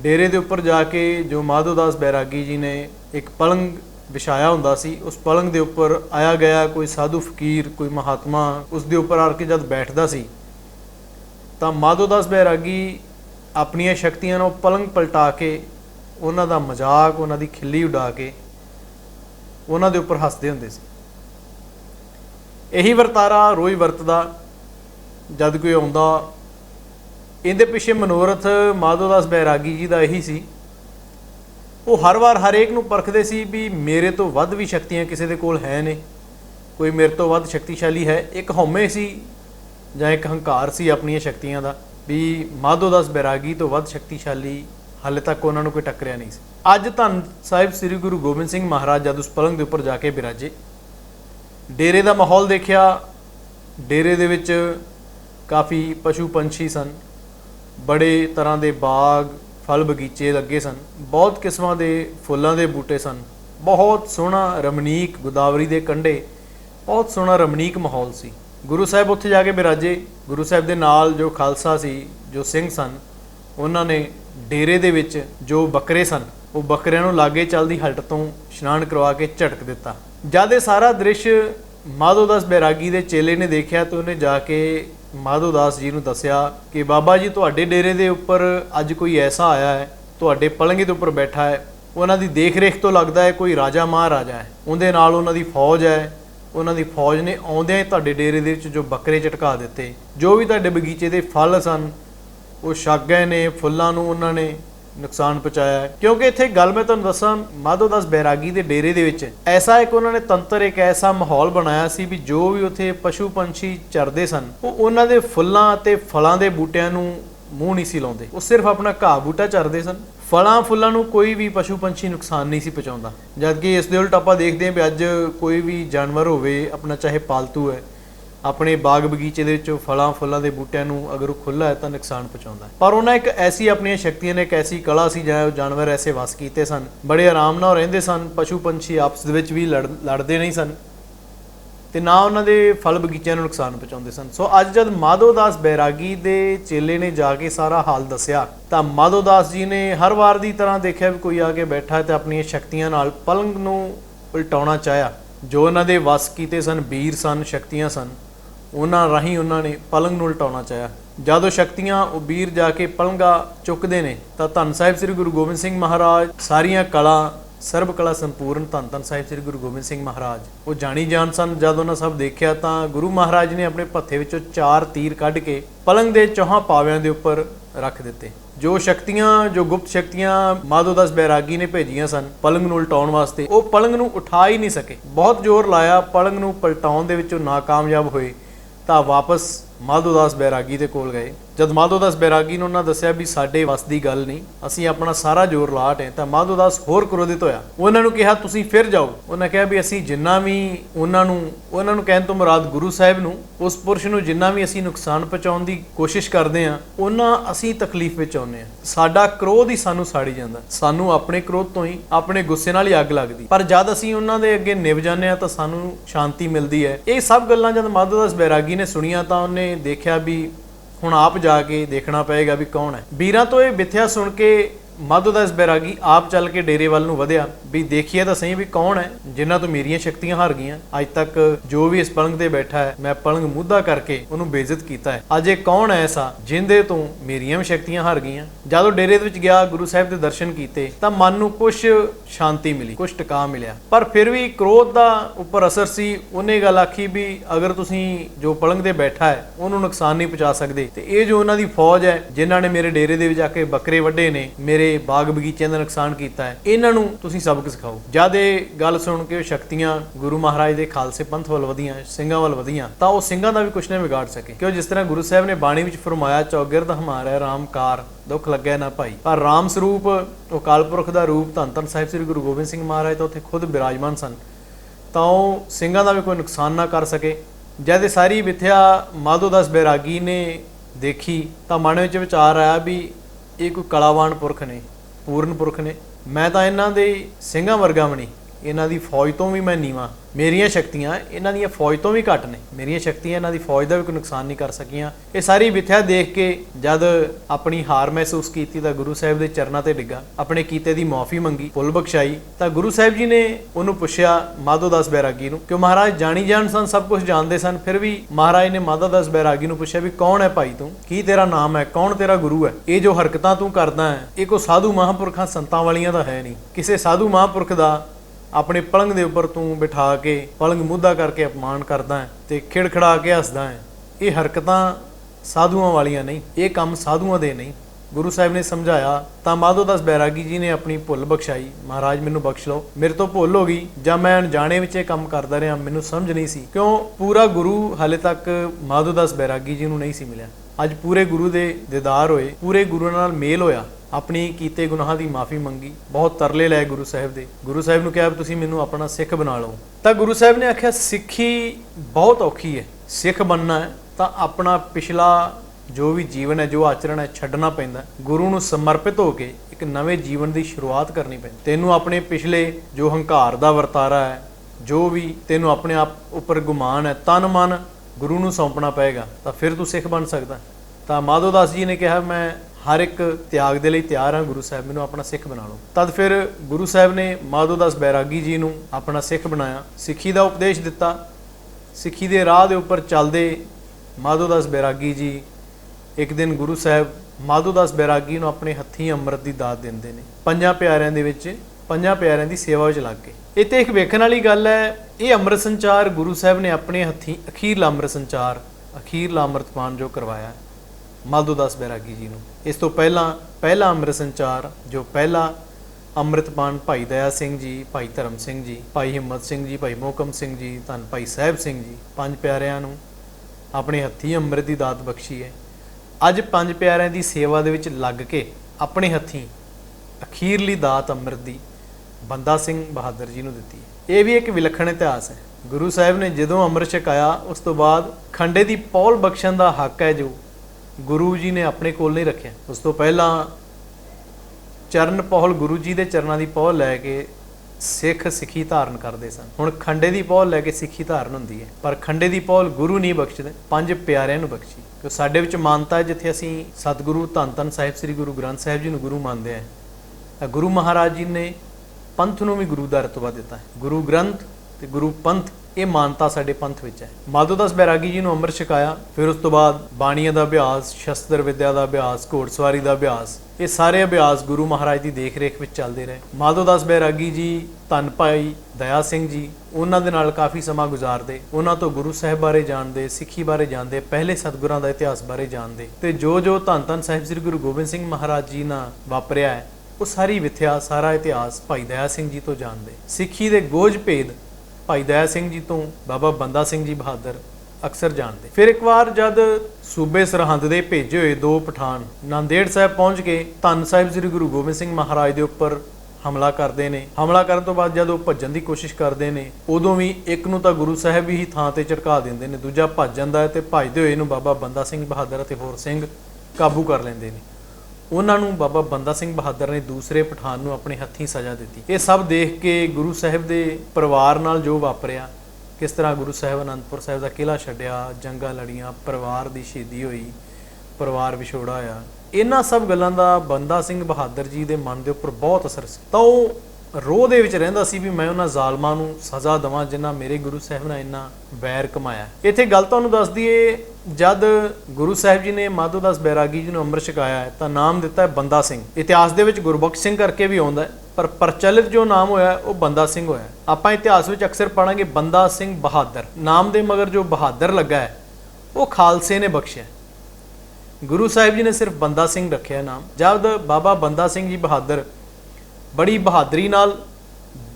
ਡੇਰੇ ਦੇ ਉੱਪਰ ਜਾ ਕੇ ਜੋ ਮਾਧੋਦਾਸ ਬੈਰਾਗੀ ਜੀ ਨੇ ਇੱਕ ਪਲੰਗ ਵਿਛਾਇਆ ਹੁੰਦਾ ਸੀ, ਉਸ ਪਲੰਗ ਦੇ ਉੱਪਰ ਆਇਆ ਗਿਆ ਕੋਈ ਸਾਧੂ ਫਕੀਰ, ਕੋਈ ਮਹਾਤਮਾ, ਉਸ ਦੇ ਉੱਪਰ ਆ ਕੇ ਜਦ ਬੈਠਦਾ ਸੀ, ਤਾਂ ਮਾਧੋਦਾਸ ਬੈਰਾਗੀ ਆਪਣੀਆਂ ਸ਼ਕਤੀਆਂ ਨਾਲ ਪਲੰਗ ਪਲਟਾ ਕੇ ਉਹਨਾਂ ਦਾ ਮਜ਼ਾਕ, ਉਹਨਾਂ ਦੀ ਖਿੱਲੀ ਉਡਾ ਕੇ ਉਹਨਾਂ ਦੇ ਉੱਪਰ ਹੱਸਦੇ ਹੁੰਦੇ ਸੀ। ਇਹੀ ਵਰਤਾਰਾ ਰੋਜ਼ ਵਰਤਦਾ, ਜਦ ਕੋਈ ਆਉਂਦਾ। ਇਹਦੇ ਪਿੱਛੇ ਮਨੋਰਥ ਮਾਧੋਦਾਸ ਬੈਰਾਗੀ ਜੀ ਦਾ ਇਹੀ ਸੀ। ਉਹ ਹਰ ਵਾਰ ਹਰੇਕ ਨੂੰ ਪਰਖਦੇ ਸੀ ਵੀ ਮੇਰੇ ਤੋਂ ਵੱਧ ਵੀ ਸ਼ਕਤੀਆਂ ਕਿਸੇ ਦੇ ਕੋਲ ਹੈ ਨੇ। ਕੋਈ ਮੇਰੇ ਤੋਂ ਵੱਧ ਸ਼ਕਤੀਸ਼ਾਲੀ ਹੈ। ਇੱਕ ਹਉਮੈ ਸੀ, ਜਾਂ ਇੱਕ ਹੰਕਾਰ ਸੀ ਆਪਣੀਆਂ ਸ਼ਕਤੀਆਂ ਦਾ, ਵੀ ਮਾਧੋਦਾਸ ਬੈਰਾਗੀ ਤੋਂ ਵੱਧ ਸ਼ਕਤੀਸ਼ਾਲੀ ਹਾਲੇ ਤੱਕ ਉਹਨਾਂ ਨੂੰ ਕੋਈ ਟੱਕਰਿਆ ਨਹੀਂ ਸੀ। ਅੱਜ ਧੰਨ ਸਾਹਿਬ ਸ੍ਰੀ ਗੁਰੂ ਗੋਬਿੰਦ ਸਿੰਘ ਮਹਾਰਾਜ ਜਦ ਉਸ ਪਲੰਗ ਦੇ ਉੱਪਰ ਜਾ ਕੇ ਬਿਰਾਜੇ। ਡੇਰੇ ਦਾ ਮਾਹੌਲ ਦੇਖਿਆ, ਡੇਰੇ ਦੇ ਵਿੱਚ ਕਾਫੀ ਪਸ਼ੂ ਪੰਛੀ ਸਨ, ਬੜੇ ਤਰ੍ਹਾਂ ਦੇ ਬਾਗ, ਫਲ ਬਗੀਚੇ ਲੱਗੇ ਸਨ, ਬਹੁਤ ਕਿਸਮਾਂ ਦੇ ਫੁੱਲਾਂ ਦੇ ਬੂਟੇ ਸਨ, ਬਹੁਤ ਸੋਹਣਾ ਰਮਣੀਕ ਗੋਦਾਵਰੀ ਦੇ ਕੰਢੇ, ਬਹੁਤ ਸੋਹਣਾ ਰਮਣੀਕ ਮਾਹੌਲ ਸੀ। ਗੁਰੂ ਸਾਹਿਬ ਉੱਥੇ ਜਾ ਕੇ ਬਿਰਾਜੇ, ਗੁਰੂ ਸਾਹਿਬ ਦੇ ਨਾਲ ਜੋ ਖਾਲਸਾ ਸੀ, ਜੋ ਸਿੰਘ ਸਨ, ਉਹਨਾਂ ਨੇ ਡੇਰੇ ਦੇ ਵਿੱਚ ਜੋ ਬੱਕਰੇ ਸਨ, ਉਹ ਬੱਕਰਿਆਂ ਨੂੰ ਲਾਗੇ ਚੱਲਦੀ ਹਲਟ ਤੋਂ ਇਸ਼ਨਾਨ ਕਰਵਾ ਕੇ ਝਟਕ ਦਿੱਤਾ। ਜਦ ਇਹ ਸਾਰਾ ਦ੍ਰਿਸ਼ ਮਾਧੋਦਾਸ ਬੈਰਾਗੀ ਦੇ ਚੇਲੇ ਨੇ ਦੇਖਿਆ ਤਾਂ ਉਹਨੇ ਜਾ ਕੇ ਮਾਧੋਦਾਸ ਜੀ ਨੂੰ ਦੱਸਿਆ ਕਿ ਬਾਬਾ ਜੀ, ਤੁਹਾਡੇ ਡੇਰੇ ਦੇ ਉੱਪਰ ਅੱਜ ਕੋਈ ਐਸਾ ਆਇਆ ਹੈ, ਤੁਹਾਡੇ ਪਲੰਘੇ ਦੇ ਉੱਪਰ ਬੈਠਾ ਹੈ। ਉਹਨਾਂ ਦੀ ਦੇਖ-ਰੇਖ ਤੋਂ ਲੱਗਦਾ ਹੈ ਕੋਈ ਰਾਜਾ ਮਹਾਰਾਜਾ ਹੈ। ਉਹਦੇ ਨਾਲ ਉਹਨਾਂ ਦੀ ਫੌਜ ਹੈ। ਉਹਨਾਂ ਦੀ ਫੌਜ ਨੇ ਆਉਂਦਿਆਂ ਹੀ ਤੁਹਾਡੇ ਡੇਰੇ ਦੇ ਵਿੱਚ ਜੋ ਬੱਕਰੇ ਝਟਕਾ ਦਿੱਤੇ। ਜੋ ਵੀ ਤੁਹਾਡੇ ਬਗੀਚੇ ਦੇ ਫਲ ਸਨ, ਉਹ ਛੱਗ ਗਏ ਨੇ, ਫੁੱਲਾਂ ਨੂੰ ਉਹਨਾਂ ਨੇ ਨੁਕਸਾਨ ਪਹੁੰਚਾਇਆ ਹੈ। ਕਿਉਂਕਿ ਇੱਥੇ ਗੱਲ ਮੈਂ ਤੁਹਾਨੂੰ ਦੱਸਾਂ ਮਾਧੋਦਾਸ ਬੈਰਾਗੀ ਦੇ ਡੇਰੇ ਦੇ ਵਿੱਚ ਐਸਾ ਇੱਕ ਉਹਨਾਂ ਨੇ ਤੰਤਰ, ਇੱਕ ਐਸਾ ਮਾਹੌਲ ਬਣਾਇਆ ਸੀ ਵੀ ਜੋ ਵੀ ਉੱਥੇ ਪਸ਼ੂ ਪੰਛੀ ਚਰਦੇ ਸਨ, ਉਹ ਉਹਨਾਂ ਦੇ ਫੁੱਲਾਂ ਅਤੇ ਫਲਾਂ ਦੇ ਬੂਟਿਆਂ ਨੂੰ ਮੂੰਹ ਨਹੀਂ ਸੀ ਲਾਉਂਦੇ। ਉਹ ਸਿਰਫ ਆਪਣਾ ਘਾਹ ਬੂਟਾ ਚਰਦੇ ਸਨ। ਫਲਾਂ ਫੁੱਲਾਂ ਨੂੰ ਕੋਈ ਵੀ ਪਸ਼ੂ ਪੰਛੀ ਨੁਕਸਾਨ ਨਹੀਂ ਸੀ ਪਹੁੰਚਾਉਂਦਾ। ਜਦਕਿ ਇਸ ਦੇ ਉਲਟ ਆਪਾਂ ਦੇਖਦੇ ਹਾਂ ਵੀ ਅੱਜ ਕੋਈ ਵੀ ਜਾਨਵਰ ਹੋਵੇ, ਆਪਣਾ ਚਾਹੇ ਪਾਲਤੂ ਹੈ ਆਪਣੇ ਬਾਗ ਬਗੀਚੇ ਦੇ ਵਿੱਚੋਂ ਫਲਾਂ ਫੁੱਲਾਂ ਦੇ ਬੂਟਿਆਂ ਨੂੰ ਅਗਰ ਉਹ ਖੁੱਲਾ ਹੈ ਤਾਂ ਨੁਕਸਾਨ ਪਹੁੰਚਾਉਂਦਾ ਹੈ। ਪਰ ਉਹਨਾਂ ਇੱਕ ਐਸੀ ਆਪਣੀਆਂ ਸ਼ਕਤੀਆਂ ਨੇ ਇੱਕ ਐਸੀ ਕਲਾ ਸੀ ਜਾਂ ਉਹ ਜਾਨਵਰ ਐਸੇ ਵਸ ਕੀਤੇ ਸਨ। ਬੜੇ ਆਰਾਮ ਨਾਲ ਰਹਿੰਦੇ ਸਨ, ਪਸ਼ੂ ਪੰਛੀ ਆਪਸ ਦੇ ਵਿੱਚ ਵੀ ਲੜ- ਲੜਦੇ ਨਹੀਂ ਸਨ ਤੇ ਨਾ ਉਹਨਾਂ ਦੇ ਫਲ ਬਗੀਚਿਆਂ ਨੂੰ ਨੁਕਸਾਨ ਪਹੁੰਚਾਉਂਦੇ ਸਨ। ਸੋ ਅੱਜ ਜਦ ਮਾਧੋਦਾਸ ਬੈਰਾਗੀ ਦੇ ਚੇਲੇ ਨੇ ਜਾ ਕੇ ਸਾਰਾ ਹਾਲ ਦੱਸਿਆ, ਤਾਂ ਮਾਧੋਦਾਸ ਜੀ ਨੇ ਹਰ ਵਾਰ ਦੀ ਤਰ੍ਹਾਂ ਦੇਖਿਆ ਵੀ ਕੋਈ ਆ ਕੇ ਬੈਠਾ ਹੈ ਤੇ ਆਪਣੀਆਂ ਸ਼ਕਤੀਆਂ ਨਾਲ ਪਲੰਗ ਨੂੰ ਉਲਟਾਉਣਾ ਚਾਹਿਆ। ਜੋ ਉਹਨਾਂ ਦੇ ਵਸ ਕੀਤੇ ਸਨ ਵੀਰ ਸਨ, ਸ਼ਕਤੀਆਂ ਸਨ। ਉਹਨਾਂ ਰਾਹੀਂ ਉਹਨਾਂ ਨੇ ਪਲੰਗ ਨੂੰ ਉਲਟਾਉਣਾ ਚਾਹਿਆ। ਜਦੋਂ ਸ਼ਕਤੀਆਂ ਉਹ ਵੀਰ ਜਾ ਕੇ ਪਲੰਗਾ ਚੁੱਕਦੇ ਨੇ, ਤਾਂ ਧੰਨ ਸਾਹਿਬ ਸ੍ਰੀ ਗੁਰੂ ਗੋਬਿੰਦ ਸਿੰਘ ਮਹਾਰਾਜ ਸਾਰੀਆਂ ਕਲਾ, ਸਰਬ ਕਲਾ ਸੰਪੂਰਨ ਧੰਨ ਧੰਨ ਸਾਹਿਬ ਸ੍ਰੀ ਗੁਰੂ ਗੋਬਿੰਦ ਸਿੰਘ ਮਹਾਰਾਜ। ਉਹ ਜਾਣੀ ਜਾਣ ਸਨ, ਜਦ ਉਹਨਾਂ ਸਭ ਦੇਖਿਆ ਤਾਂ ਗੁਰੂ ਮਹਾਰਾਜ ਨੇ ਆਪਣੇ ਭੱਥੇ ਵਿੱਚੋਂ ਚਾਰ ਤੀਰ ਕੱਢ ਕੇ ਪਲੰਗ ਦੇ ਚੌਹਾਂ ਪਾਵਿਆਂ ਦੇ ਉੱਪਰ ਰੱਖ ਦਿੱਤੇ। ਜੋ ਸ਼ਕਤੀਆਂ, ਜੋ ਗੁਪਤ ਸ਼ਕਤੀਆਂ ਮਾਧੋਦਾਸ ਬੈਰਾਗੀ ਨੇ ਭੇਜੀਆਂ ਸਨ ਪਲੰਗ ਨੂੰ ਉਲਟਾਉਣ ਵਾਸਤੇ, ਉਹ ਪਲੰਗ ਨੂੰ ਉਠਾ ਹੀ ਨਹੀਂ ਸਕੇ। ਬਹੁਤ ਜ਼ੋਰ ਲਾਇਆ, ਪਲੰਗ ਨੂੰ ਪਲਟਾਉਣ ਦੇ ਵਿੱਚੋਂ ਉਹ ਨਾਕਾਮਯਾਬ ਹੋਏ। ਤਾਂ ਵਾਪਸ ਮਾਧੋਦਾਸ ਬੈਰਾਗੀ ਦੇ ਕੋਲ ਗਏ। ਜਦ ਮਾਧੋਦਾਸ ਬੈਰਾਗੀ ਨੂੰ ਉਹਨਾਂ ਦੱਸਿਆ ਵੀ ਸਾਡੇ ਵੱਸ ਦੀ ਗੱਲ ਨਹੀਂ, ਅਸੀਂ ਆਪਣਾ ਸਾਰਾ ਜ਼ੋਰ ਲਾਟ ਹੈ ਤਾਂ ਮਾਧੋਦਾਸ ਹੋਰ ਕ੍ਰੋਧਿਤ ਹੋਇਆ। ਉਹਨਾਂ ਨੂੰ ਕਿਹਾ, ਤੁਸੀਂ ਫਿਰ ਜਾਓ। ਉਹਨਾਂ ਕਿਹਾ ਵੀ ਅਸੀਂ ਜਿੰਨਾ ਵੀ ਉਹਨਾਂ ਨੂੰ ਉਹਨਾਂ ਨੂੰ ਕਹਿਣ ਤੋਂ ਮੁਰਾਦ ਗੁਰੂ ਸਾਹਿਬ ਨੂੰ, ਉਸ ਪੁਰਸ਼ ਨੂੰ ਜਿੰਨਾ ਵੀ ਅਸੀਂ ਨੁਕਸਾਨ ਪਹੁੰਚਾਉਣ ਦੀ ਕੋਸ਼ਿਸ਼ ਕਰਦੇ ਹਾਂ ਉਹਨਾਂ ਅਸੀਂ ਤਕਲੀਫ ਵਿੱਚ ਆਉਂਦੇ ਹਾਂ ਸਾਡਾ ਕ੍ਰੋਧ ਹੀ ਸਾਨੂੰ ਸਾੜੀ ਜਾਂਦਾ। ਸਾਨੂੰ ਆਪਣੇ ਕ੍ਰੋਧ ਤੋਂ ਹੀ ਆਪਣੇ ਗੁੱਸੇ ਨਾਲ ਹੀ ਅੱਗ ਲੱਗਦੀ। ਪਰ ਜਦ ਅਸੀਂ ਉਹਨਾਂ ਦੇ ਅੱਗੇ ਨਿਭ ਜਾਂਦੇ ਹਾਂ ਤਾਂ ਸਾਨੂੰ ਸ਼ਾਂਤੀ ਮਿਲਦੀ ਹੈ। ਇਹ ਸਭ ਗੱਲਾਂ ਜਦ ਮਾਧੋਦਾਸ ਬੈਰਾਗੀ ਨੇ ਸੁਣੀਆਂ, ਤਾਂ ਉਹਨੇ ਦੇਖਿਆ ਵੀ ਹੁਣ ਆਪ ਜਾ ਕੇ ਦੇਖਣਾ ਪਏਗਾ ਵੀ ਕੌਣ ਹੈ। ਵੀਰਾਂ ਤੋਂ ਇਹ ਮਿੱਥਿਆ ਸੁਣ ਕੇ ਮਾਧੋਦਾਸ ਬੈਰਾਗੀ ਆਪ ਚੱਲ ਕੇ ਡੇਰੇ ਵੱਲ ਨੂੰ ਵਧਿਆ। ਵੀ ਦੇਖੀਏ ਤਾਂ ਸਹੀ ਵੀ ਕੌਣ ਹੈ, ਜਿਨ੍ਹਾਂ ਤੋਂ ਮੇਰੀਆਂ ਸ਼ਕਤੀਆਂ ਹਾਰ ਗਈਆਂ। ਅੱਜ ਤੱਕ ਜੋ ਵੀ ਇਸ ਪਲੰਗ ਤੇ ਬੈਠਾ ਹੈ, ਮੈਂ ਪਲੰਗ ਮੁੱਦਾ ਕਰਕੇ ਉਹਨੂੰ ਬੇਇੱਜ਼ਤ ਕੀਤਾ ਹੈ। ਅੱਜ ਇਹ ਕੌਣ ਹੈ ਐਸਾ, ਜਿੰਦੇ ਤੋਂ ਮੇਰੀਆਂ ਵੀ ਸ਼ਕਤੀਆਂ ਹਾਰ ਗਈਆਂ। ਜਦੋਂ ਡੇਰੇ ਦੇ ਵਿੱਚ ਗਿਆ, ਗੁਰੂ ਸਾਹਿਬ ਦੇ ਦਰਸ਼ਨ ਕੀਤੇ, ਤਾਂ ਮਨ ਨੂੰ ਕੁਝ ਸ਼ਾਂਤੀ ਮਿਲੀ ਕੁਝ ਟਿਕਾ ਮਿਲਿਆ। ਪਰ ਫਿਰ ਵੀ ਕ੍ਰੋਧ ਦਾ ਉੱਪਰ ਅਸਰ ਸੀ। ਉਹਨੇ ਗੱਲ ਆਖੀ ਵੀ ਅਗਰ ਤੁਸੀਂ ਜੋ ਪਲੰਗ ਤੇ ਬੈਠਾ ਹੈ, ਉਹਨੂੰ ਨੁਕਸਾਨ ਨਹੀਂ ਪਹੁੰਚਾ ਸਕਦੇ, ਤੇ ਇਹ ਜੋ ਉਹਨਾਂ ਦੀ ਫੌਜ ਹੈ, ਜਿਨ੍ਹਾਂ ਨੇ ਮੇਰੇ ਡੇਰੇ ਦੇ ਵਿੱਚ ਆ ਕੇ ਬੱਕਰੇ ਵੱਢੇ ਨੇ, ਮੇਰੇ ਬਾਗ ਬਗੀਚਿਆਂ ਦਾ ਨੁਕਸਾਨ ਕੀਤਾ ਹੈ। ਇਹਨਾਂ ਨੂੰ ਤੁਸੀਂ ਸਬਕ ਸਿਖਾਓ। ਜਦ ਇਹ ਗੱਲ ਸੁਣ ਕੇ ਉਹ ਸ਼ਕਤੀਆਂ ਗੁਰੂ ਮਹਾਰਾਜ ਦੇ ਖਾਲਸੇ ਪੰਥ ਵੱਲ ਵਧੀਆਂ, ਸਿੰਘਾਂ ਵੱਲ ਵਧੀਆਂ, ਤਾਂ ਉਹ ਸਿੰਘਾਂ ਦਾ ਵੀ ਕੁਛ ਨਾ ਵਿਗਾੜ ਸਕੇ। ਕਿਉਂ ਜਿਸ ਤਰ੍ਹਾਂ ਗੁਰੂ ਸਾਹਿਬ ਨੇ ਬਾਣੀ ਵਿੱਚ ਫਰਮਾਇਆ, ਚੌਗਿਰਦ ਹਮਾਰਾ ਰਾਮਕਾਰ ਦੁੱਖ ਲੱਗਿਆ ਨਾ ਭਾਈ। ਪਰ ਰਾਮ ਸਰੂਪ, ਉਹ ਕਾਲਪੁਰਖ ਦਾ ਰੂਪ, ਧੰਨ ਧੰਨ ਸਾਹਿਬ ਸ੍ਰੀ ਗੁਰੂ ਗੋਬਿੰਦ ਸਿੰਘ ਮਹਾਰਾਜ ਤਾਂ ਉੱਥੇ ਖੁਦ ਬਿਰਾਜਮਾਨ ਸਨ। ਤਾਂ ਉਹ ਸਿੰਘਾਂ ਦਾ ਵੀ ਕੋਈ ਨੁਕਸਾਨ ਨਾ ਕਰ ਸਕੇ। ਜਦ ਇਹ ਸਾਰੀ ਵਿਥਿਆ ਮਾਧੋਦਾਸ ਬੈਰਾਗੀ ਨੇ ਦੇਖੀ, ਤਾਂ ਮਨ ਵਿੱਚ ਵਿਚਾਰ ਆਇਆ ਵੀ ਇਹ ਕੋਈ ਕਲਾਵਾਨ ਪੁਰਖ ਨੇ, ਪੂਰਨ ਪੁਰਖ ਨੇ। ਮੈਂ ਤਾਂ ਇਹਨਾਂ ਦੇ ਸਿੰਘਾਂ ਵਰਗਾ ਵੀ ਨਹੀਂ ਇਹਨਾਂ ਦੀ ਫੌਜ ਤੋਂ ਵੀ ਮੈਂ ਨੀਵਾਂ। ਮੇਰੀਆਂ ਸ਼ਕਤੀਆਂ ਇਹਨਾਂ ਦੀਆਂ ਫੌਜ ਤੋਂ ਵੀ ਘੱਟ ਨੇ। ਮੇਰੀਆਂ ਸ਼ਕਤੀਆਂ ਇਹਨਾਂ ਦੀ ਫੌਜ ਦਾ ਵੀ ਕੋਈ ਨੁਕਸਾਨ ਨਹੀਂ ਕਰ ਸਕੀਆਂ। ਇਹ ਸਾਰੀ ਵਿਥਿਆ ਦੇਖ ਕੇ ਜਦ ਆਪਣੀ ਹਾਰ ਮਹਿਸੂਸ ਕੀਤੀ ਤਾਂ ਗੁਰੂ ਸਾਹਿਬ ਦੇ ਚਰਨਾਂ ਤੇ ਡਿੱਗਾ। ਆਪਣੇ ਕੀਤੇ ਦੀ ਮਾਫੀ ਮੰਗੀ ਭੁੱਲ ਬਖਸ਼ਾਈ। ਤਾਂ ਗੁਰੂ ਸਾਹਿਬ ਜੀ ਨੇ ਉਹਨੂੰ ਪੁੱਛਿਆ ਮਾਧੋਦਾਸ ਬੈਰਾਗੀ ਨੂੰ ਕਿ ਮਹਾਰਾਜ, ਜਾਣੀ ਜਾਣ ਸਨ, ਸਭ ਕੁਝ ਜਾਣਦੇ ਸਨ, ਫਿਰ ਵੀ ਮਹਾਰਾਜ ਨੇ ਮਾਧੋਦਾਸ ਬੈਰਾਗੀ ਨੂੰ ਪੁੱਛਿਆ ਵੀ ਕੌਣ ਹੈ ਭਾਈ ਤੂੰ? ਕੀ ਤੇਰਾ ਨਾਮ ਹੈ? ਕੌਣ ਤੇਰਾ ਗੁਰੂ ਹੈ? ਇਹ ਜੋ ਹਰਕਤਾਂ ਤੂੰ ਕਰਦਾ ਹੈ, ਇਹ ਕੋ ਸਾਧੂ ਮਹਾਂਪੁਰਖਾਂ ਸੰਤਾਂ ਵਾਲੀਆਂ ਦਾ ਹੈ ਨਹੀਂ। ਕਿਸੇ ਸਾਧੂ ਮਹਾਂਪੁਰਖ ਦਾ ਆਪਣੇ ਪਲੰਗ ਦੇ ਉੱਪਰ ਤੂੰ ਬਿਠਾ ਕੇ ਪਲੰਗ ਮੁੱਦਾ ਕਰਕੇ ਅਪਮਾਨ ਕਰਦਾ ਹੈ ਤੇ ਖਿੜਖੜਾ ਕੇ ਹੱਸਦਾ ਹੈ। ਇਹ ਹਰਕਤਾਂ ਸਾਧੂਆਂ ਵਾਲੀਆਂ ਨਹੀਂ, ਇਹ ਕੰਮ ਸਾਧੂਆਂ ਦੇ ਨਹੀਂ। ਗੁਰੂ ਸਾਹਿਬ ਨੇ ਸਮਝਾਇਆ, ਤਾਂ ਮਾਧੋਦਾਸ ਬੈਰਾਗੀ ਜੀ ਨੇ ਆਪਣੀ ਭੁੱਲ ਬਖਸ਼ਾਈ। ਮਹਾਰਾਜ, ਮੈਨੂੰ ਬਖਸ਼ ਲਓ। ਮੇਰੇ ਤੋਂ ਭੁੱਲ ਹੋ ਗਈ, ਜਾਂ ਮੈਂ ਅਣਜਾਣੇ ਵਿੱਚ ਇਹ ਕੰਮ ਕਰਦਾ ਰਿਹਾ, ਮੈਨੂੰ ਸਮਝ ਨਹੀਂ ਸੀ। ਕਿਉਂ? ਪੂਰਾ ਗੁਰੂ ਹਾਲੇ ਤੱਕ ਮਾਧੋਦਾਸ ਬੈਰਾਗੀ ਜੀ ਨੂੰ ਨਹੀਂ ਸੀ ਮਿਲਿਆ। ਅੱਜ ਪੂਰੇ ਗੁਰੂ ਦੇ ਦੀਦਾਰ ਹੋਏ, ਪੂਰੇ ਗੁਰੂ ਨਾਲ ਮੇਲ ਹੋਇਆ। ਆਪਣੀ ਕੀਤੇ ਗੁਨਾਹਾਂ ਦੀ ਮਾਫੀ ਮੰਗੀ, ਬਹੁਤ ਤਰਲੇ ਲਏ ਗੁਰੂ ਸਾਹਿਬ ਦੇ। ਗੁਰੂ ਸਾਹਿਬ ਨੂੰ ਕਿਹਾ, ਵੀ ਤੁਸੀਂ ਮੈਨੂੰ ਆਪਣਾ ਸਿੱਖ ਬਣਾ ਲਓ। ਤਾਂ ਗੁਰੂ ਸਾਹਿਬ ਨੇ ਆਖਿਆ, ਸਿੱਖੀ ਬਹੁਤ ਔਖੀ ਹੈ। ਸਿੱਖ ਬਣਨਾ ਹੈ, ਤਾਂ ਆਪਣਾ ਪਿਛਲਾ ਜੋ ਵੀ ਜੀਵਨ ਹੈ, ਜੋ ਆਚਰਣ ਹੈ, ਛੱਡਣਾ ਪੈਂਦਾ ਗੁਰੂ ਨੂੰ ਸਮਰਪਿਤ ਹੋ ਕੇ ਇੱਕ ਨਵੇਂ ਜੀਵਨ ਦੀ ਸ਼ੁਰੂਆਤ ਕਰਨੀ ਪੈਂਦੀ। ਤੈਨੂੰ ਆਪਣੇ ਪਿਛਲੇ ਜੋ ਹੰਕਾਰ ਦਾ ਵਰਤਾਰਾ ਹੈ, ਜੋ ਵੀ ਤੈਨੂੰ ਆਪਣੇ ਆਪ ਉੱਪਰ ਗੁਮਾਨ ਹੈ, ਤਨ ਮਨ ਗੁਰੂ ਨੂੰ ਸੌਂਪਣਾ ਪਏਗਾ, ਤਾਂ ਫਿਰ ਤੂੰ ਸਿੱਖ ਬਣ ਸਕਦਾ ਤਾਂ ਮਾਧੋਦਾਸ ਜੀ ਨੇ ਕਿਹਾ, ਮੈਂ ਹਰ ਇੱਕ ਤਿਆਗ ਦੇ ਲਈ ਤਿਆਰ ਹਾਂ, ਗੁਰੂ ਸਾਹਿਬ ਮੈਨੂੰ ਆਪਣਾ ਸਿੱਖ ਬਣਾ ਲਓ। ਤਦ ਫਿਰ ਗੁਰੂ ਸਾਹਿਬ ਨੇ ਮਾਧੋਦਾਸ ਬੈਰਾਗੀ ਜੀ ਨੂੰ ਆਪਣਾ ਸਿੱਖ ਬਣਾਇਆ। ਸਿੱਖੀ ਦਾ ਉਪਦੇਸ਼ ਦਿੱਤਾ। ਸਿੱਖੀ ਦੇ ਰਾਹ ਦੇ ਉੱਪਰ ਚੱਲਦੇ ਮਾਧੋਦਾਸ ਬੈਰਾਗੀ ਜੀ ਇੱਕ ਦਿਨ ਗੁਰੂ ਸਾਹਿਬ ਮਾਧੋਦਾਸ ਬੈਰਾਗੀ ਨੂੰ ਆਪਣੇ ਹੱਥੀਂ ਅੰਮ੍ਰਿਤ ਦੀ ਦਾਤ ਦਿੰਦੇ ਨੇ। ਪੰਜਾਂ ਪਿਆਰਿਆਂ ਦੇ ਵਿੱਚ, ਪੰਜਾਂ ਪਿਆਰਿਆਂ ਦੀ ਸੇਵਾ ਵਿੱਚ ਲੱਗ ਕੇ ਇਹ ਤੇ ਇੱਕ ਵੇਖਣ ਵਾਲੀ ਗੱਲ ਹੈ, ਇਹ ਅੰਮ੍ਰਿਤ ਸੰਚਾਰ ਗੁਰੂ ਸਾਹਿਬ ਨੇ ਆਪਣੇ ਹੱਥੀਂ ਅਖੀਰਲਾ ਅੰਮ੍ਰਿਤ ਸੰਚਾਰ, ਅਖੀਰਲਾ ਅੰਮ੍ਰਿਤਪਾਨ ਜੋ ਕਰਵਾਇਆ। ਮਾਧੋਦਾਸ ਬੈਰਾਗੀ ਜੀ ਨੂੰ। ਇਸ ਤੋਂ ਪਹਿਲਾਂ, ਪਹਿਲਾ ਅੰਮ੍ਰਿਤ ਸੰਚਾਰ, ਜੋ ਪਹਿਲਾ ਅੰਮ੍ਰਿਤਪਾਨ ਭਾਈ ਦਇਆ ਸਿੰਘ ਜੀ, ਭਾਈ ਧਰਮ ਸਿੰਘ ਜੀ, ਭਾਈ ਹਿੰਮਤ ਸਿੰਘ ਜੀ, ਭਾਈ ਮੋਹਕਮ ਸਿੰਘ ਜੀ, ਧੰਨ ਭਾਈ ਸਾਹਿਬ ਸਿੰਘ ਜੀ, ਪੰਜ ਪਿਆਰਿਆਂ ਨੂੰ ਆਪਣੇ ਹੱਥੀਂ ਅੰਮ੍ਰਿਤ ਦੀ ਦਾਤ ਬਖਸ਼ੀ ਹੈ। ਅੱਜ ਪੰਜ ਪਿਆਰਿਆਂ ਦੀ ਸੇਵਾ ਦੇ ਵਿੱਚ ਲੱਗ ਕੇ ਆਪਣੇ ਹੱਥੀਂ ਅਖੀਰਲੀ ਦਾਤ ਅੰਮ੍ਰਿਤ ਦੀ ਬੰਦਾ ਸਿੰਘ ਬਹਾਦਰ ਜੀ ਨੂੰ ਦਿੱਤੀ ਹੈ। ਇਹ ਵੀ ਇੱਕ ਵਿਲੱਖਣ ਇਤਿਹਾਸ ਹੈ। ਗੁਰੂ ਸਾਹਿਬ ਨੇ ਜਦੋਂ ਅੰਮ੍ਰਿਤ ਛਕਾਇਆ, ਉਸ ਤੋਂ ਬਾਅਦ ਖੰਡੇ ਦੀ ਪੌਲ ਬਖਸ਼ਣ ਦਾ ਹੱਕ ਹੈ ਜੋ ਗੁਰੂ ਜੀ ਨੇ ਆਪਣੇ ਕੋਲ ਨਹੀਂ ਰੱਖਿਆ। ਉਸ ਤੋਂ ਪਹਿਲਾਂ ਚਰਨ ਪੌਲ ਗੁਰੂ ਜੀ ਦੇ ਚਰਨਾਂ ਦੀ ਪੌਲ ਲੈ ਕੇ ਸਿੱਖ ਸਿੱਖੀ ਧਾਰਨ ਕਰਦੇ ਸਨ। ਹੁਣ ਖੰਡੇ ਦੀ ਪੌਲ ਲੈ ਕੇ ਸਿੱਖੀ ਧਾਰਨ ਹੁੰਦੀ ਹੈ। ਪਰ ਖੰਡੇ ਦੀ ਪੌਲ ਗੁਰੂ ਨਹੀਂ ਬਖਸ਼ਦੇ, ਪੰਜ ਪਿਆਰਿਆਂ ਨੂੰ ਬਖਸ਼ੀ। ਕਿ ਸਾਡੇ ਵਿੱਚ ਮਾਨਤਾ ਹੈ, ਜਿੱਥੇ ਅਸੀਂ ਸਤਿਗੁਰੂ ਧੰਨ ਧੰਨ ਸਾਹਿਬ, ਸ੍ਰੀ ਗੁਰੂ ਗ੍ਰੰਥ ਸਾਹਿਬ ਜੀ ਨੂੰ ਗੁਰੂ ਮੰਨਦੇ ਹਾਂ। ਤਾਂ ਗੁਰੂ ਮਹਾਰਾਜ ਜੀ ਨੇ ਪੰਥ ਨੂੰ ਵੀ ਗੁਰੂ ਦਾ ਰਤਬਾ ਦਿੱਤਾ ਹੈ। ਗੁਰੂ ਗ੍ਰੰਥ ਤੇ ਗੁਰੂ ਪੰਥ ਇਹ ਮਾਨਤਾ ਸਾਡੇ ਪੰਥ ਵਿੱਚ ਹੈ। ਮਾਧੋਦਾਸ ਬੈਰਾਗੀ ਜੀ ਨੂੰ ਅੰਮ੍ਰਿਤ ਛਕਾਇਆ, ਫਿਰ ਉਸ ਤੋਂ ਬਾਅਦ ਬਾਣੀਆਂ ਦਾ ਅਭਿਆਸ, ਸ਼ਸਤਰ ਵਿਦਿਆ ਦਾ ਅਭਿਆਸ, ਘੋੜਸਵਾਰੀ ਦਾ ਅਭਿਆਸ, ਇਹ ਸਾਰੇ ਅਭਿਆਸ ਗੁਰੂ ਮਹਾਰਾਜ ਦੀ ਦੇਖ-ਰੇਖ ਵਿੱਚ ਚੱਲਦੇ ਰਹੇ। ਮਾਧੋਦਾਸ ਬੈਰਾਗੀ ਜੀ, ਧੰਨ ਭਾਈ ਦਇਆ ਸਿੰਘ ਜੀ, ਉਹਨਾਂ ਦੇ ਨਾਲ ਕਾਫੀ ਸਮਾਂ ਗੁਜ਼ਾਰਦੇ, ਉਹਨਾਂ ਤੋਂ ਗੁਰੂ ਸਾਹਿਬ ਬਾਰੇ ਜਾਣਦੇ, ਸਿੱਖੀ ਬਾਰੇ ਜਾਣਦੇ, ਪਹਿਲੇ ਸਤਿਗੁਰਾਂ ਦਾ ਇਤਿਹਾਸ ਬਾਰੇ ਜਾਣਦੇ। ਤੇ ਜੋ ਜੋ ਧੰਨ ਧੰਨ ਸਾਹਿਬ ਸ੍ਰੀ ਗੁਰੂ ਗੋਬਿੰਦ ਸਿੰਘ ਮਹਾਰਾਜ ਜੀ ਨਾਲ ਵਾਪਰਿਆ ਹੈ, ਉਹ ਸਾਰੀ ਵਿਥਿਆ, ਸਾਰਾ ਇਤਿਹਾਸ ਭਾਈ ਦਇਆ ਸਿੰਘ ਜੀ ਤੋਂ ਜਾਣਦੇ। ਸਿੱਖੀ ਦੇ ਗੋਝ ਭੇਦ ਭਾਈ ਦਇਆ ਸਿੰਘ ਜੀ ਤੋਂ ਬਾਬਾ ਬੰਦਾ ਸਿੰਘ ਜੀ ਬਹਾਦਰ ਅਕਸਰ ਜਾਣਦੇ। ਫਿਰ ਇੱਕ ਵਾਰ ਜਦ ਸੂਬੇ ਸਰਹੰਦ ਦੇ ਭੇਜੇ ਹੋਏ ਦੋ ਪਠਾਨ ਨਾਂਦੇੜ ਸਾਹਿਬ ਪਹੁੰਚ ਕੇ ਧੰਨ ਸਾਹਿਬ ਸ੍ਰੀ ਗੁਰੂ ਗੋਬਿੰਦ ਸਿੰਘ ਮਹਾਰਾਜ ਦੇ ਉੱਪਰ ਹਮਲਾ ਕਰਦੇ ਨੇ। ਹਮਲਾ ਕਰਨ ਤੋਂ ਬਾਅਦ ਜਦੋਂ ਭੱਜਣ ਦੀ ਕੋਸ਼ਿਸ਼ ਕਰਦੇ ਨੇ, ਉਦੋਂ ਵੀ ਇੱਕ ਨੂੰ ਤਾਂ ਗੁਰੂ ਸਾਹਿਬ ਹੀ ਥਾਂ ਤੇ ਝਟਕਾ ਦਿੰਦੇ ਨੇ, ਦੂਜਾ ਭੱਜ ਜਾਂਦਾ ਹੈ ਤੇ ਭੱਜਦੇ ਹੋਏ ਨੂੰ ਬਾਬਾ ਬੰਦਾ ਸਿੰਘ ਬਹਾਦਰ ਅਤੇ ਹੋਰ ਸਿੰਘ ਕਾਬੂ ਕਰ ਲੈਂਦੇ ਨੇ। ਉਹਨਾਂ ਨੂੰ ਬਾਬਾ ਬੰਦਾ ਸਿੰਘ ਬਹਾਦਰ ਨੇ ਦੂਸਰੇ ਪਠਾਨ ਨੂੰ ਆਪਣੇ ਹੱਥੀਂ ਸਜ਼ਾ ਦਿੱਤੀ। ਇਹ ਸਭ ਦੇਖ ਕੇ ਗੁਰੂ ਸਾਹਿਬ ਦੇ ਪਰਿਵਾਰ ਨਾਲ ਜੋ ਵਾਪਰਿਆ, ਕਿਸ ਤਰ੍ਹਾਂ ਗੁਰੂ ਸਾਹਿਬ ਅਨੰਦਪੁਰ ਸਾਹਿਬ ਦਾ ਕਿਲਾ ਛੱਡਿਆ, ਜੰਗਾਂ ਲੜੀਆਂ, ਪਰਿਵਾਰ ਦੀ ਸ਼ਹੀਦੀ ਹੋਈ, ਪਰਿਵਾਰ ਵਿਛੋੜਾ ਹੋਇਆ। ਇਹਨਾਂ ਸਭ ਗੱਲਾਂ ਦਾ ਬੰਦਾ ਸਿੰਘ ਬਹਾਦਰ ਜੀ ਦੇ ਮਨ ਦੇ ਉੱਪਰ ਬਹੁਤ ਅਸਰ ਸੀ। ਤਾਂ ਉਹ ਰੋਹ ਦੇ ਵਿੱਚ ਰਹਿੰਦਾ ਸੀ ਵੀ ਮੈਂ ਉਹਨਾਂ ਜ਼ਾਲਮਾਂ ਨੂੰ ਸਜ਼ਾ ਦਵਾਂ ਜਿਨ੍ਹਾਂ ਮੇਰੇ ਗੁਰੂ ਸਾਹਿਬ ਨਾਲ ਇੰਨਾ ਵੈਰ ਕਮਾਇਆ ਇੱਥੇ ਗੱਲ ਤੁਹਾਨੂੰ ਦੱਸ ਦਈਏ, ਜਦ ਗੁਰੂ ਸਾਹਿਬ ਜੀ ਨੇ ਮਾਧੋਦਾਸ ਬੈਰਾਗੀ ਜੀ ਨੂੰ ਅੰਮ੍ਰਿਤ ਛਕਾਇਆ ਤਾਂ ਨਾਮ ਦਿੱਤਾ ਹੈ ਬੰਦਾ ਸਿੰਘ। ਇਤਿਹਾਸ ਦੇ ਵਿੱਚ ਗੁਰਬਖਸ਼ ਸਿੰਘ ਕਰਕੇ ਵੀ ਆਉਂਦਾ ਹੈ, ਪਰ ਪ੍ਰਚਲਿਤ ਜੋ ਨਾਮ ਹੋਇਆ ਉਹ ਬੰਦਾ ਸਿੰਘ ਹੋਇਆ ਆਪਾਂ ਇਤਿਹਾਸ ਵਿੱਚ ਅਕਸਰ ਪੜਾਂਗੇ ਬੰਦਾ ਸਿੰਘ ਬਹਾਦਰ। ਨਾਮ ਦੇ ਮਗਰ ਜੋ ਬਹਾਦਰ ਲੱਗਾ ਹੈ, ਉਹ ਖਾਲਸੇ ਨੇ ਬਖਸ਼ਿਆ ਗੁਰੂ ਸਾਹਿਬ ਜੀ ਨੇ ਸਿਰਫ ਬੰਦਾ ਸਿੰਘ ਰੱਖਿਆ ਨਾਮ। ਜਦ ਬਾਬਾ ਬੰਦਾ ਸਿੰਘ ਜੀ ਬਹਾਦਰ ਬੜੀ ਬਹਾਦਰੀ ਨਾਲ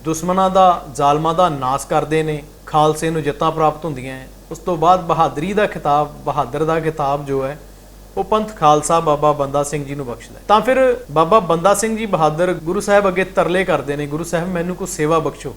ਦੁਸ਼ਮਣਾਂ ਦਾ, ਜ਼ਾਲਮਾਂ ਦਾ ਨਾਸ ਕਰਦੇ ਨੇ, ਖਾਲਸੇ ਨੂੰ ਜਿੱਤਾਂ ਪ੍ਰਾਪਤ ਹੁੰਦੀਆਂ ਹੈ ਉਸ ਤੋਂ ਬਾਅਦ ਬਹਾਦਰੀ ਦਾ ਖਿਤਾਬ, ਬਹਾਦਰ ਦਾ ਖਿਤਾਬ ਜੋ ਹੈ ਉਹ ਪੰਥ ਖਾਲਸਾ ਬਾਬਾ ਬੰਦਾ ਸਿੰਘ ਜੀ ਨੂੰ ਬਖਸ਼ਦਾ ਤਾਂ ਫਿਰ ਬਾਬਾ ਬੰਦਾ ਸਿੰਘ ਜੀ ਬਹਾਦਰ ਗੁਰੂ ਸਾਹਿਬ ਅੱਗੇ ਤਰਲੇ ਕਰਦੇ ਨੇ, ਗੁਰੂ ਸਾਹਿਬ ਮੈਨੂੰ ਕੋ ਸੇਵਾ ਬਖਸ਼ੋ,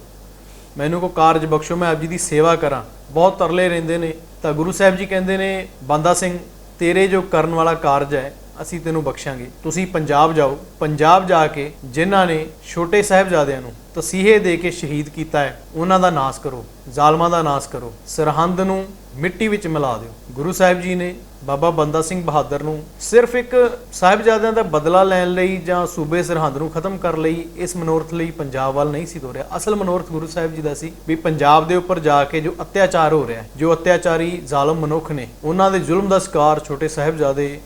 ਮੈਨੂੰ ਕੋ ਕਾਰਜ ਬਖਸ਼ੋ, ਮੈਂ ਆਪ ਜੀ ਦੀ ਸੇਵਾ ਕਰਾਂ। ਬਹੁਤ ਤਰਲੇ ਰਹਿੰਦੇ ਨੇ। ਤਾਂ ਗੁਰੂ ਸਾਹਿਬ ਜੀ ਕਹਿੰਦੇ ਨੇ, ਬੰਦਾ ਸਿੰਘ, ਤੇਰੇ ਜੋ ਕਰਨ ਵਾਲਾ ਕਾਰਜ ਹੈ ਅਸੀਂ ਤੈਨੂੰ ਬਖਸ਼ਾਂਗੇ। ਤੁਸੀਂ ਪੰਜਾਬ ਜਾਓ। ਪੰਜਾਬ ਜਾ ਕੇ ਜਿਨ੍ਹਾਂ ਨੇ ਛੋਟੇ ਸਾਹਿਬਜ਼ਾਦਿਆਂ ਨੂੰ ਤਸੀਹੇ ਦੇ ਕੇ ਸ਼ਹੀਦ ਕੀਤਾ ਹੈ, ਉਹਨਾਂ ਦਾ ਨਾਸ ਕਰੋ, ਜ਼ਾਲਮਾਂ ਦਾ ਨਾਸ ਕਰੋ। ਸਰਹੰਦ ਨੂੰ ਮਿੱਟੀ ਵਿੱਚ ਮਿਲਾ ਦਿਓ। ਗੁਰੂ ਸਾਹਿਬ ਜੀ ਨੇ ਬਾਬਾ ਬੰਦਾ ਸਿੰਘ ਬਹਾਦਰ ਨੂੰ ਸਿਰਫ ਇੱਕ ਸਾਹਿਬਜ਼ਾਦਿਆਂ ਦਾ ਬਦਲਾ ਲੈਣ ਲਈ ਜਾਂ ਸੂਬੇ ਸਰਹੰਦ ਨੂੰ ਖਤਮ ਕਰਨ ਲਈ, ਇਸ ਮਨੋਰਥ ਲਈ ਪੰਜਾਬ ਵੱਲ ਨਹੀਂ ਸੀ ਤੋਰਿਆ। ਅਸਲ ਮਨੋਰਥ ਗੁਰੂ ਸਾਹਿਬ ਜੀ ਦਾ ਸੀ ਵੀ ਪੰਜਾਬ ਦੇ ਉੱਪਰ ਜਾ ਕੇ ਜੋ ਅਤਿਆਚਾਰ ਹੋ ਰਿਹਾ ਜੋ ਅਤਿਆਚਾਰੀ ਜ਼ਾਲਮ ਮਨੁੱਖ ਨੇ, ਉਹਨਾਂ ਦੇ ਜ਼ੁਲਮ ਦਾ ਸ਼ਿਕਾਰ ਛੋਟੇ ਸਾਹਿਬਜ਼ਾਦੇ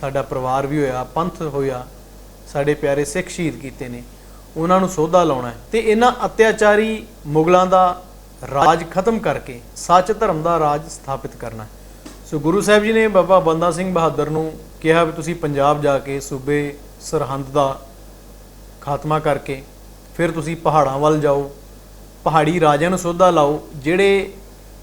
ਸਾਡਾ ਪਰਿਵਾਰ ਵੀ ਹੋਇਆ, ਪੰਥ ਹੋਇਆ, ਸਾਡੇ ਪਿਆਰੇ ਸਿੱਖ ਸ਼ਹੀਦ ਕੀਤੇ ਨੇ, ਉਹਨਾਂ ਨੂੰ ਸੋਧਾ ਲਾਉਣਾ ਹੈ। ਤੇ ਇਹਨਾਂ ਅਤਿਆਚਾਰੀ ਮੁਗਲਾਂ ਦਾ ਰਾਜ ਖਤਮ ਕਰਕੇ ਸੱਚ ਧਰਮ ਦਾ ਰਾਜ ਸਥਾਪਿਤ ਕਰਨਾ ਹੈ। ਸੋ ਗੁਰੂ ਸਾਹਿਬ ਜੀ ਨੇ ਬਾਬਾ ਬੰਦਾ ਸਿੰਘ ਬਹਾਦਰ ਨੂੰ ਕਿਹਾ ਵੀ ਤੁਸੀਂ ਪੰਜਾਬ ਜਾ ਕੇ ਸੂਬੇ ਸਰਹੰਦ ਦਾ ਖਾਤਮਾ ਕਰਕੇ ਫਿਰ ਤੁਸੀਂ ਪਹਾੜਾਂ ਵੱਲ ਜਾਓ, ਪਹਾੜੀ ਰਾਜਿਆਂ ਨੂੰ ਸੋਧਾ ਲਾਓ, ਜਿਹੜੇ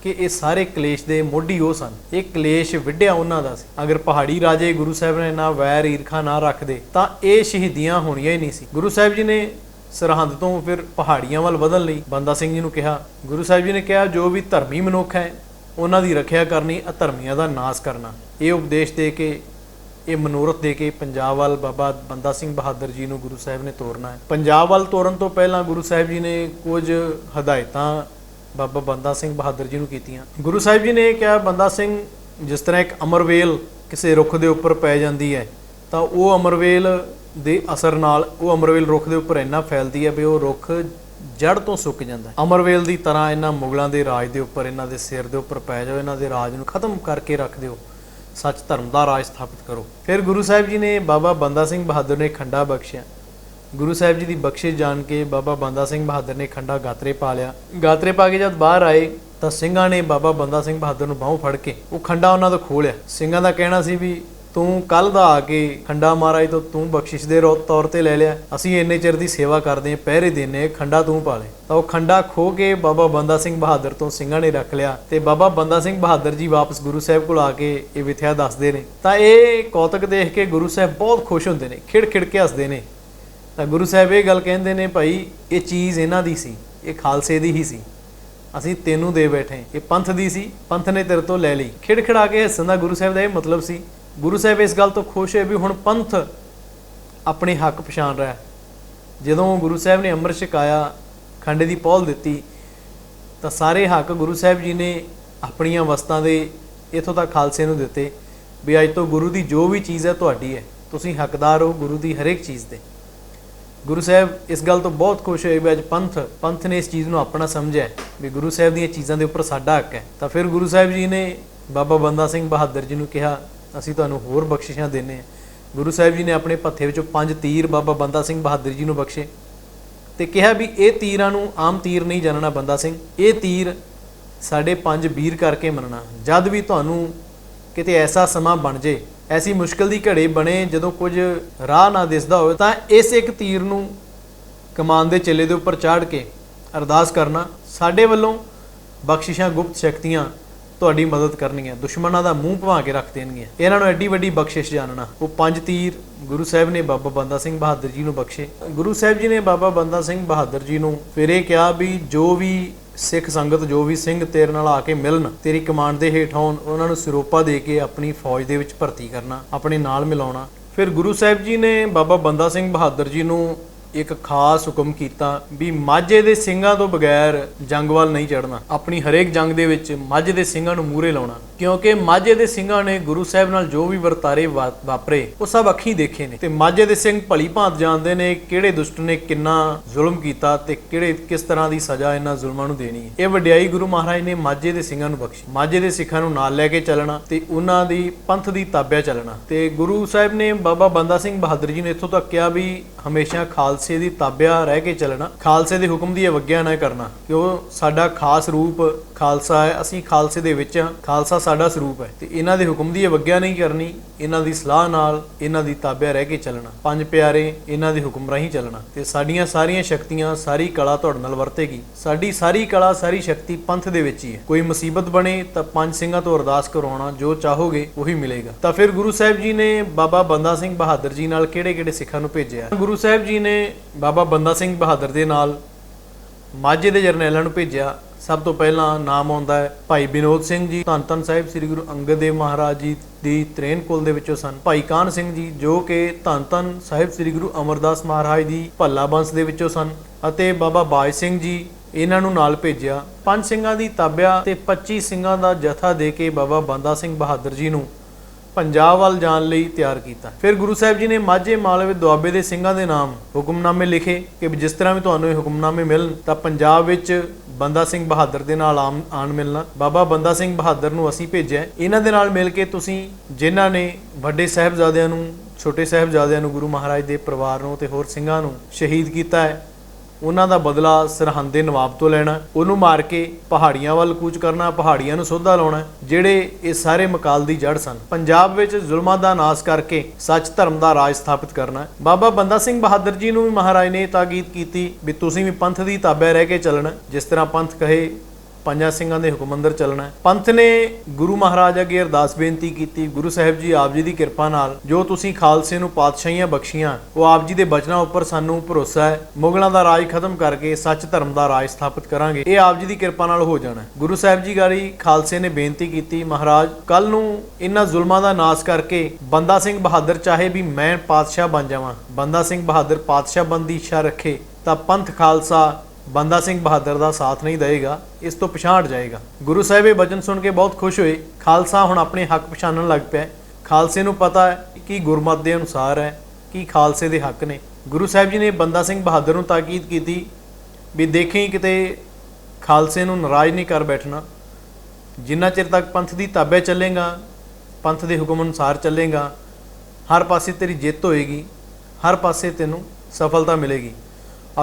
ਕਿ ਇਹ ਸਾਰੇ ਕਲੇਸ਼ ਦੇ ਮੋਢੀ ਉਹ ਸਨ। ਇਹ ਕਲੇਸ਼ ਵਿੱਢਿਆ ਉਹਨਾਂ ਦਾ ਸੀ। ਅਗਰ ਪਹਾੜੀ ਰਾਜੇ ਗੁਰੂ ਸਾਹਿਬ ਨੇ ਨਾ ਵੈਰ ਈਰਖਾ ਨਾ ਰੱਖਦੇ, ਤਾਂ ਇਹ ਸ਼ਹੀਦੀਆਂ ਹੋਣੀਆਂ ਹੀ ਨਹੀਂ ਸੀ। ਗੁਰੂ ਸਾਹਿਬ ਜੀ ਨੇ ਸਰਹੰਦ ਤੋਂ ਫਿਰ ਪਹਾੜੀਆਂ ਵੱਲ ਵਧਣ ਲਈ ਬੰਦਾ ਸਿੰਘ ਜੀ ਨੂੰ ਕਿਹਾ। ਗੁਰੂ ਸਾਹਿਬ ਜੀ ਨੇ ਕਿਹਾ, ਜੋ ਵੀ ਧਰਮੀ ਮਨੁੱਖ ਹੈ, ਉਹਨਾਂ ਦੀ ਰੱਖਿਆ ਕਰਨੀ ਅਧਰਮੀਆਂ ਦਾ ਨਾਸ ਕਰਨਾ। ਇਹ ਉਪਦੇਸ਼ ਦੇ ਕੇ, ਇਹ ਮਨੋਰਥ ਦੇ ਕੇ ਪੰਜਾਬ ਵੱਲ ਬਾਬਾ ਬੰਦਾ ਸਿੰਘ ਬਹਾਦਰ ਜੀ ਨੂੰ ਗੁਰੂ ਸਾਹਿਬ ਨੇ ਤੋਰਨਾ ਹੈ। ਪੰਜਾਬ ਵੱਲ ਤੋਰਨ ਤੋਂ ਪਹਿਲਾਂ ਗੁਰੂ ਸਾਹਿਬ ਜੀ ਨੇ ਕੁਝ ਹਦਾਇਤਾਂ ਬਾਬਾ ਬੰਦਾ ਸਿੰਘ ਬਹਾਦਰ ਜੀ ਨੂੰ ਕੀਤੀਆਂ। ਗੁਰੂ ਸਾਹਿਬ ਜੀ ਨੇ ਕਿਹਾ, ਬੰਦਾ ਸਿੰਘ ਜਿਸ ਤਰ੍ਹਾਂ ਇੱਕ ਅਮਰਵੇਲ ਕਿਸੇ ਰੁੱਖ ਦੇ ਉੱਪਰ ਪੈ ਜਾਂਦੀ ਹੈ, ਤਾਂ ਉਹ ਅਮਰਵੇਲ ਦੇ ਅਸਰ ਨਾਲ, ਉਹ ਅਮਰਵੇਲ ਰੁੱਖ ਦੇ ਉੱਪਰ ਇੰਨਾ ਫੈਲਦੀ ਹੈ ਵੀ ਉਹ ਰੁੱਖ ਜੜ ਤੋਂ ਸੁੱਕ ਜਾਂਦਾ ਅਮਰਵੇਲ ਦੀ ਤਰ੍ਹਾਂ ਇਹਨਾਂ ਮੁਗਲਾਂ ਦੇ ਰਾਜ ਦੇ ਉੱਪਰ, ਇਹਨਾਂ ਦੇ ਸਿਰ ਦੇ ਉੱਪਰ ਪੈ ਜਾਓ, ਇਹਨਾਂ ਦੇ ਰਾਜ ਨੂੰ ਖਤਮ ਕਰਕੇ ਰੱਖ ਦਿਓ। ਸੱਚ ਧਰਮ ਦਾ ਰਾਜ ਸਥਾਪਿਤ ਕਰੋ। ਫਿਰ ਗੁਰੂ ਸਾਹਿਬ ਜੀ ਨੇ ਬਾਬਾ ਬੰਦਾ ਸਿੰਘ ਬਹਾਦਰ ਨੇ ਖੰਡਾ ਬਖਸ਼ਿਆ। ਗੁਰੂ ਸਾਹਿਬ ਜੀ ਦੀ ਬਖਸ਼ਿਸ਼ ਜਾਣ ਕੇ ਬਾਬਾ ਬੰਦਾ ਸਿੰਘ ਬਹਾਦਰ ਨੇ ਖੰਡਾ ਗਾਤਰੇ ਪਾ ਲਿਆ। ਗਾਤਰੇ ਪਾ ਕੇ ਜਦ ਬਾਹਰ ਆਏ, ਤਾਂ ਸਿੰਘਾਂ ਨੇ ਬਾਬਾ ਬੰਦਾ ਸਿੰਘ ਬਹਾਦਰ ਨੂੰ ਬਾਹੋਂ ਫੜ ਕੇ ਉਹ ਖੰਡਾ ਉਹਨਾਂ ਤੋਂ ਖੋਲਿਆ ਸਿੰਘਾਂ ਦਾ ਕਹਿਣਾ ਸੀ ਵੀ ਤੂੰ ਕੱਲ ਦਾ ਆ ਕੇ ਖੰਡਾ ਮਹਾਰਾਜ ਤੋਂ ਤੂੰ ਬਖਸ਼ਿਸ਼ ਦੇ ਰੋ- ਤੌਰ ਤੇ ਲੈ ਲਿਆ। ਅਸੀਂ ਇੰਨੇ ਚਿਰ ਦੀ ਸੇਵਾ ਕਰਦੇ ਆਂ ਪਹਿਰੇ ਦੇਨੇ ਖੰਡਾ ਤੂੰ ਪਾ ਲੈ। ਤਾਂ ਉਹ ਖੰਡਾ ਖੋ ਕੇ ਬਾਬਾ ਬੰਦਾ ਸਿੰਘ ਬਹਾਦਰ ਤੋਂ ਸਿੰਘਾਂ ਨੇ ਰੱਖ ਲਿਆ ਤੇ ਬਾਬਾ ਬੰਦਾ ਸਿੰਘ ਬਹਾਦਰ ਜੀ ਵਾਪਸ ਗੁਰੂ ਸਾਹਿਬ ਕੋਲ ਆ ਕੇ ਇਹ ਵਿਥਿਆ ਦੱਸਦੇ ਨੇ। ਤਾਂ ਇਹ ਕੌਤਕ ਦੇਖ ਕੇ ਗੁਰੂ ਸਾਹਿਬ ਬਹੁਤ ਖੁਸ਼ ਹੁੰਦੇ ਨੇ ਖਿੜ ਖਿੜ ਕੇ ਹੱਸਦੇ ਨੇ। ਤਾਂ ਗੁਰੂ ਸਾਹਿਬ ਇਹ ਗੱਲ ਕਹਿੰਦੇ ਨੇ ਭਾਈ, ਇਹ ਚੀਜ਼ ਇਹਨਾਂ ਦੀ ਸੀ, ਇਹ ਖਾਲਸੇ ਦੀ ਹੀ ਸੀ। ਅਸੀਂ ਤੈਨੂੰ ਦੇ ਬੈਠੇ ਇਹ ਪੰਥ ਦੀ ਸੀ, ਪੰਥ ਨੇ ਤੇਰੇ ਤੋਂ ਲੈ ਲਈ। ਖਿੜਖਿੜਾ ਕੇ ਹੱਸਣ ਦਾ ਗੁਰੂ ਸਾਹਿਬ ਦਾ ਇਹ ਮਤਲਬ ਸੀ। ਗੁਰੂ ਸਾਹਿਬ ਇਸ ਗੱਲ ਤੋਂ ਖੁਸ਼ ਹੋਏ ਵੀ ਹੁਣ ਪੰਥ ਆਪਣੇ ਹੱਕ ਪਛਾਣ ਰਿਹਾ ਜਦੋਂ ਗੁਰੂ ਸਾਹਿਬ ਨੇ ਅੰਮ੍ਰਿਤ ਛਕਾਇਆ, ਖੰਡੇ ਦੀ ਪੌਲ ਦਿੱਤੀ, ਤਾਂ ਸਾਰੇ ਹੱਕ ਗੁਰੂ ਸਾਹਿਬ ਜੀ ਨੇ ਆਪਣੀਆਂ ਵਸਤਾਂ ਦੇ ਇਥੋਂ ਤੱਕ ਖਾਲਸੇ ਨੂੰ ਦਿੱਤੇ, ਵੀ ਅੱਜ ਤੋਂ ਗੁਰੂ ਦੀ ਜੋ ਵੀ ਚੀਜ਼ ਹੈ, ਤੁਹਾਡੀ ਹੈ। ਤੁਸੀਂ ਹੱਕਦਾਰ ਹੋ ਗੁਰੂ ਦੀ ਹਰੇਕ ਚੀਜ਼ ਦੇ ਗੁਰੂ ਸਾਹਿਬ, ਇਸ ਗੱਲ ਤੋਂ ਬਹੁਤ ਖੁਸ਼ ਹੋਏ ਵੀ ਅੱਜ ਪੰਥ ਪੰਥ ਨੇ ਇਸ ਚੀਜ਼ ਨੂੰ ਆਪਣਾ ਸਮਝਿਆ ਵੀ ਗੁਰੂ ਸਾਹਿਬ ਦੀਆਂ ਚੀਜ਼ਾਂ ਦੇ ਉੱਪਰ ਸਾਡਾ ਹੱਕ ਹੈ। ਤਾਂ ਫਿਰ ਗੁਰੂ ਸਾਹਿਬ ਜੀ ਨੇ ਬਾਬਾ ਬੰਦਾ ਸਿੰਘ ਬਹਾਦਰ ਜੀ ਨੂੰ ਕਿਹਾ, ਅਸੀਂ ਤੁਹਾਨੂੰ ਹੋਰ ਬਖਸ਼ਿਸ਼ਾਂ ਦੇਣੇ ਹਾਂ। ਗੁਰੂ ਸਾਹਿਬ ਜੀ ਨੇ ਆਪਣੇ ਪੱਥੇ ਵਿੱਚੋਂ ਪੰਜ ਤੀਰ ਬਾਬਾ ਬੰਦਾ ਸਿੰਘ ਬਹਾਦਰ ਜੀ ਨੂੰ ਬਖਸ਼ੇ ਤੇ ਕਿਹਾ ਵੀ ਇਹ ਤੀਰਾਂ ਨੂੰ ਆਮ ਤੀਰ ਨਹੀਂ ਜਾਣਨਾ ਬੰਦਾ ਸਿੰਘ, ਇਹ ਤੀਰ ਸਾਡੇ ਪੰਜ ਵੀਰ ਕਰਕੇ ਮੰਨਣਾ। ਜਦ ਵੀ ਤੁਹਾਨੂੰ ਕਿਤੇ ਐਸਾ ਸਮਾਂ ਬਣ ਜੇ ਐਸੀ ਮੁਸ਼ਕਲ ਦੀ ਘੜੇ ਬਣੇ ਜਦੋਂ ਕੁਝ ਰਾਹ ਨਾ ਦਿਸਦਾ ਹੋਵੇ, ਤਾਂ ਇਸ ਇੱਕ ਤੀਰ ਨੂੰ ਕਮਾਨ ਦੇ ਚੱਲੇ ਦੇ ਉੱਪਰ ਚਾੜ ਕੇ ਅਰਦਾਸ ਕਰਨਾ ਸਾਡੇ ਵੱਲੋਂ ਬਖਸ਼ਿਸ਼ਾਂ ਗੁਪਤ ਸ਼ਕਤੀਆਂ ਤੁਹਾਡੀ ਮਦਦ ਕਰਨਗੀਆਂ ਦੁਸ਼ਮਣਾਂ ਦਾ ਮੂੰਹ ਭਵਾ ਕੇ ਰੱਖ ਦੇਣਗੀਆਂ। ਇਹਨਾਂ ਨੂੰ ਐਡੀ ਵੱਡੀ ਬਖਸ਼ਿਸ਼ ਜਾਣਨਾ। ਉਹ ਪੰਜ ਤੀਰ ਗੁਰੂ ਸਾਹਿਬ ਨੇ ਬਾਬਾ ਬੰਦਾ ਸਿੰਘ ਬਹਾਦਰ ਜੀ ਨੂੰ ਬਖਸ਼ੇ। ਗੁਰੂ ਸਾਹਿਬ ਜੀ ਨੇ ਬਾਬਾ ਬੰਦਾ ਸਿੰਘ ਬਹਾਦਰ ਜੀ ਨੂੰ ਫਿਰ ਇਹ ਕਿਹਾ ਵੀ ਜੋ ਵੀ ਸਿੱਖ ਸੰਗਤ ਜੋ ਵੀ ਸਿੰਘ ਤੇਰੇ ਨਾਲ ਆ ਕੇ ਮਿਲਣ, ਤੇਰੀ ਕਮਾਂਡ ਦੇ ਹੇਠ ਆਉਣ, ਉਹਨਾਂ ਨੂੰ ਸਿਰੋਪਾ ਦੇ ਕੇ ਆਪਣੀ ਫੌਜ ਦੇ ਵਿੱਚ ਭਰਤੀ ਕਰਨਾ, ਆਪਣੇ ਨਾਲ ਮਿਲਾਉਣਾ। ਫਿਰ ਗੁਰੂ ਸਾਹਿਬ ਜੀ ਨੇ ਬਾਬਾ ਬੰਦਾ ਸਿੰਘ ਬਹਾਦਰ ਜੀ ਨੂੰ ਇੱਕ ਖਾਸ ਹੁਕਮ ਕੀਤਾ ਵੀ ਮਾਝੇ ਦੇ ਸਿੰਘਾਂ ਤੋਂ ਬਗੈਰ ਜੰਗ ਵੱਲ ਨਹੀਂ ਚੜਨਾ ਆਪਣੀ ਹਰੇਕ ਜੰਗ ਦੇ ਵਿੱਚ ਮਾਝੇ ਦੇ ਸਿੰਘਾਂ ਨੂੰ ਮੂਹਰੇ ਲਾਉਣਾ। ਕਿਉਂਕਿ ਮਾਝੇ ਦੇ ਸਿੰਘਾਂ ਨੇ ਗੁਰੂ ਸਾਹਿਬ ਨਾਲ ਜੋ ਵੀ ਵਰਤਾਰੇ ਵਾਪਰੇ, ਉਹ ਸਭ ਅੱਖੀਂ ਦੇਖੇ ਨੇ। ਤੇ ਮਾਝੇ ਦੇ ਸਿੰਘ ਭਲੀ ਭਾਂਤ ਜਾਣਦੇ ਨੇ ਕਿਹੜੇ ਦੁਸ਼ਟ ਨੇ ਕਿੰਨਾ ਜ਼ੁਲਮ ਕੀਤਾ ਤੇ ਕਿਹੜੇ, ਕਿਸ ਤਰ੍ਹਾਂ ਦੀ ਸਜ਼ਾ ਇਹਨਾਂ ਜ਼ੁਲਮਾਂ ਨੂੰ ਦੇਣੀ ਹੈ। ਇਹ ਵਡਿਆਈ ਗੁਰੂ ਮਹਾਰਾਜ ਨੇ ਮਾਝੇ ਦੇ ਸਿੰਘਾਂ ਨੂੰ ਬਖਸ਼ੀ। ਮਾਝੇ ਦੇ ਸਿੱਖਾਂ ਨੂੰ ਨਾਲ ਲੈ ਕੇ ਚੱਲਣਾ ਤੇ ਉਹਨਾਂ ਦੀ ਪੰਥ ਦੀ ਤਾਬਿਆ ਚੱਲਣਾ। ਤੇ ਗੁਰੂ ਸਾਹਿਬ ਨੇ ਬਾਬਾ ਬੰਦਾ ਸਿੰਘ ਬਹਾਦਰ ਜੀ ਨੇ ਇੱਥੋਂ ਤੱਕ ਕਿਹਾ ਵੀ ਹਮੇਸ਼ਾ ਖਾਲਸਾ ਦੀ ਤਾਬਿਆ ਰਹਿ ਕੇ ਚੱਲਣਾ, ਖਾਲਸੇ ਦੇ ਹੁਕਮ ਦੀ ਅਵੱਗਿਆ ਨਾ ਕਰਨਾ ਕਿਉਂ ਸਾਡਾ ਖਾਸ ਰੂਪ ਖਾਲਸਾ ਹੈ, ਅਸੀਂ ਖਾਲਸੇ ਦੇ ਵਿੱਚ ਹਾਂ, ਖਾਲਸਾ ਸਾਡਾ ਸਰੂਪ ਹੈ। ਤੇ ਇਹਨਾਂ ਦੇ ਹੁਕਮ ਦੀ ਅਵੱਗਿਆ ਨਹੀਂ ਕਰਨੀ ਇਹਨਾਂ ਦੀ ਸਲਾਹ ਨਾਲ ਇਹਨਾਂ ਦੀ ਤਾਬਿਆ ਰਹਿ ਕੇ ਚੱਲਣਾ। ਪੰਜ ਪਿਆਰੇ, ਇਹਨਾਂ ਦੇ ਹੁਕਮ ਰਾਹੀਂ ਚੱਲਣਾ। ਤੇ ਸਾਡੀਆਂ ਸਾਰੀਆਂ ਸ਼ਕਤੀਆਂ ਸਾਰੀ ਕਲਾ ਤੁਹਾਡੇ ਨਾਲ ਵਰਤੇਗੀ। ਸਾਡੀ ਸਾਰੀ ਕਲਾ, ਸਾਰੀ ਸ਼ਕਤੀ ਪੰਥ ਦੇ ਵਿੱਚ ਹੀ ਹੈ। ਕੋਈ ਮੁਸੀਬਤ ਬਣੇ ਤਾਂ ਪੰਜ ਸਿੰਘਾਂ ਤੋਂ ਅਰਦਾਸ ਕਰਵਾਉਣਾ, ਜੋ ਚਾਹੋਗੇ ਉਹੀ ਮਿਲੇਗਾ। ਤਾਂ ਫਿਰ ਗੁਰੂ ਸਾਹਿਬ ਜੀ ਨੇ ਬਾਬਾ ਬੰਦਾ ਸਿੰਘ ਬਹਾਦਰ ਜੀ ਨਾਲ ਕਿਹੜੇ-ਕਿਹੜੇ ਸਿੱਖਾਂ ਨੂੰ ਭੇਜਿਆ? ਗੁਰੂ ਸਾਹਿਬ ਜੀ ਨੇ ਬਾਬਾ ਬੰਦਾ ਸਿੰਘ ਬਹਾਦਰ ਦੇ ਨਾਲ ਮਾਝੇ ਦੇ ਜਰਨੈਲਾਂ ਨੂੰ ਭੇਜਿਆ। ਸਭ ਤੋਂ ਪਹਿਲਾਂ ਨਾਮ ਆਉਂਦਾ ਹੈ ਭਾਈ ਵਿਨੋਦ ਸਿੰਘ ਜੀ। ਧੰਨ ਧੰਨ ਸਾਹਿਬ, ਸ੍ਰੀ ਗੁਰੂ ਅੰਗਦ ਦੇਵ ਮਹਾਰਾਜ ਜੀ ਦੀ ਤ੍ਰੇਨ ਕੁਲ ਦੇ ਵਿੱਚੋਂ ਸਨ। ਭਾਈ ਕਾਨ ਸਿੰਘ ਜੀ ਜੋ ਕਿ ਧੰਨ ਧੰਨ ਸਾਹਿਬ, ਸ੍ਰੀ ਗੁਰੂ ਅਮਰਦਾਸ ਮਹਾਰਾਜ ਦੀ ਭੱਲਾ ਬੰਸ ਦੇ ਵਿੱਚੋਂ ਸਨ ਅਤੇ ਬਾਬਾ ਬਾਜ ਸਿੰਘ ਜੀ ਇਹਨਾਂ ਨੂੰ ਨਾਲ ਭੇਜਿਆ। ਪੰਜ ਸਿੰਘਾਂ ਦੀ ਤਾਬਿਆ ਤੇ 25 ਸਿੰਘਾਂ ਦਾ ਜਥਾ ਦੇ ਕੇ ਬਾਬਾ ਬੰਦਾ ਸਿੰਘ ਬਹਾਦਰ ਜੀ ਨੂੰ ਪੰਜਾਬ ਵੱਲ ਜਾਣ ਲਈ ਤਿਆਰ ਕੀਤਾ। ਫਿਰ ਗੁਰੂ ਸਾਹਿਬ ਜੀ ਨੇ ਮਾਝੇ ਮਾਲਵੇ ਦੁਆਬੇ ਦੇ ਸਿੰਘਾਂ ਦੇ ਨਾਮ ਹੁਕਮਨਾਮੇ ਲਿਖੇ ਕਿ ਜਿਸ ਤਰ੍ਹਾਂ ਵੀ ਤੁਹਾਨੂੰ ਇਹ ਹੁਕਮਨਾਮੇ ਮਿਲਣ, ਤਾਂ ਪੰਜਾਬ ਵਿੱਚ ਬੰਦਾ ਸਿੰਘ ਬਹਾਦਰ ਦੇ ਨਾਲ ਆਮ- ਆਣ ਮਿਲਣਾ। ਬਾਬਾ ਬੰਦਾ ਸਿੰਘ ਬਹਾਦਰ ਨੂੰ ਅਸੀਂ ਭੇਜਿਆ। ਇਹਨਾਂ ਦੇ ਨਾਲ ਮਿਲ ਕੇ ਤੁਸੀਂ ਜਿਨ੍ਹਾਂ ਨੇ ਵੱਡੇ ਸਾਹਿਬਜ਼ਾਦਿਆਂ ਨੂੰ, ਛੋਟੇ ਸਾਹਿਬਜ਼ਾਦਿਆਂ ਨੂੰ ਗੁਰੂ ਮਹਾਰਾਜ ਦੇ ਪਰਿਵਾਰ ਨੂੰ ਤੇ ਹੋਰ ਸਿੰਘਾਂ ਨੂੰ ਸ਼ਹੀਦ ਕੀਤਾ ਹੈ। ਉਹਨਾਂ ਦਾ ਬਦਲਾ ਸਰਹੰਦ ਦੇ ਨਵਾਬ ਤੋਂ ਲੈਣਾ, ਉਹਨੂੰ ਮਾਰ ਕੇ ਪਹਾੜੀਆਂ ਵੱਲ ਕੂਚ ਕਰਨਾ, ਪਹਾੜੀਆਂ ਨੂੰ ਸੋਧਾ ਲਾਉਣਾ, ਜਿਹੜੇ ਇਹ ਸਾਰੇ ਮਕਾਲ ਦੀ ਜੜ ਸਨ। ਪੰਜਾਬ ਵਿੱਚ ਜ਼ੁਲਮਾਂ ਦਾ ਨਾਸ ਕਰਕੇ ਸੱਚ ਧਰਮ ਦਾ ਰਾਜ ਸਥਾਪਿਤ ਕਰਨਾ। ਬਾਬਾ ਬੰਦਾ ਸਿੰਘ ਬਹਾਦਰ ਜੀ ਨੂੰ ਵੀ ਮਹਾਰਾਜ ਨੇ ਇਹ ਤਾਕੀਦ ਕੀਤੀ ਵੀ ਤੁਸੀਂ ਵੀ ਪੰਥ ਦੀ ਤਾਬਿਆ ਰਹਿ ਕੇ ਚੱਲਣਾ, ਜਿਸ ਤਰ੍ਹਾਂ ਪੰਥ ਕਹੇ ਪੰਜਾਂ ਸਿੰਘਾਂ ਦੇ ਹੁਕਮ ਅੰਦਰ ਚੱਲਣਾ ਪੰਥ ਨੇ ਗੁਰੂ ਮਹਾਰਾਜ ਅੱਗੇ ਅਰਦਾਸ ਬੇਨਤੀ ਕੀਤੀ, ਗੁਰੂ ਸਾਹਿਬ ਜੀ, ਆਪ ਜੀ ਦੀ ਕਿਰਪਾ ਨਾਲ ਜੋ ਤੁਸੀਂ ਖਾਲਸੇ ਨੂੰ ਪਾਤਸ਼ਾਹੀਆਂ ਬਖਸ਼ੀਆਂ, ਉਹ ਆਪ ਜੀ ਦੇ ਬਚਨਾਂ ਉੱਪਰ ਸਾਨੂੰ ਭਰੋਸਾ ਹੈ। ਮੁਗਲਾਂ ਦਾ ਰਾਜ ਖਤਮ ਕਰਕੇ ਸੱਚ ਧਰਮ ਦਾ ਰਾਜ ਸਥਾਪਿਤ ਕਰਾਂਗੇ। ਇਹ ਆਪ ਜੀ ਦੀ ਕਿਰਪਾ ਨਾਲ ਹੋ ਜਾਣਾ ਗੁਰੂ ਸਾਹਿਬ ਜੀ ਗਾਰੀ ਖਾਲਸੇ ਨੇ ਬੇਨਤੀ ਕੀਤੀ, ਮਹਾਰਾਜ ਕੱਲ ਨੂੰ ਇਹਨਾਂ ਜ਼ੁਲਮਾਂ ਦਾ ਨਾਸ ਕਰਕੇ ਬੰਦਾ ਸਿੰਘ ਬਹਾਦਰ ਚਾਹੇ ਵੀ ਮੈਂ ਪਾਤਸ਼ਾਹ ਬਣ ਜਾਵਾਂ, ਬੰਦਾ ਸਿੰਘ ਬਹਾਦਰ ਪਾਤਸ਼ਾਹ ਬਣਨ ਦੀ ਇੱਛਾ ਰੱਖੇ, ਤਾਂ ਪੰਥ ਖਾਲਸਾ ਬੰਦਾ ਸਿੰਘ ਬਹਾਦਰ ਦਾ ਸਾਥ ਨਹੀਂ ਦੇਵੇਗਾ, ਇਸ ਤੋਂ ਪਛਾਣ ਜਾਏਗਾ ਗੁਰੂ ਸਾਹਿਬ ਇਹ ਬਚਨ ਸੁਣ ਕੇ ਬਹੁਤ ਖੁਸ਼ ਹੋਏ। ਖਾਲਸਾ ਹੁਣ ਆਪਣੇ ਹੱਕ ਪਛਾਣਨ ਲੱਗ ਪਿਆ ਖਾਲਸੇ ਨੂੰ ਪਤਾ ਹੈ ਕਿ ਗੁਰਮਤਿ ਦੇ ਅਨੁਸਾਰ ਹੈ ਕਿ ਖਾਲਸੇ ਦੇ ਹੱਕ ਨੇ। ਗੁਰੂ ਸਾਹਿਬ ਜੀ ਨੇ ਬੰਦਾ ਸਿੰਘ ਬਹਾਦਰ ਨੂੰ ਤਾਕੀਦ ਕੀਤੀ ਵੀ ਦੇਖੀ ਕਿਤੇ ਖਾਲਸੇ ਨੂੰ ਨਾਰਾਜ਼ ਨਹੀਂ ਕਰ ਬੈਠਣਾ। ਜਿੰਨਾ ਚਿਰ ਤੱਕ ਪੰਥ ਦੀ ਤਾਬੇ ਚੱਲੇਗਾ, ਪੰਥ ਦੇ ਹੁਕਮ ਅਨੁਸਾਰ ਚੱਲੇਗਾ, ਹਰ ਪਾਸੇ ਤੇਰੀ ਜਿੱਤ ਹੋਏਗੀ, ਹਰ ਪਾਸੇ ਤੈਨੂੰ ਸਫਲਤਾ ਮਿਲੇਗੀ।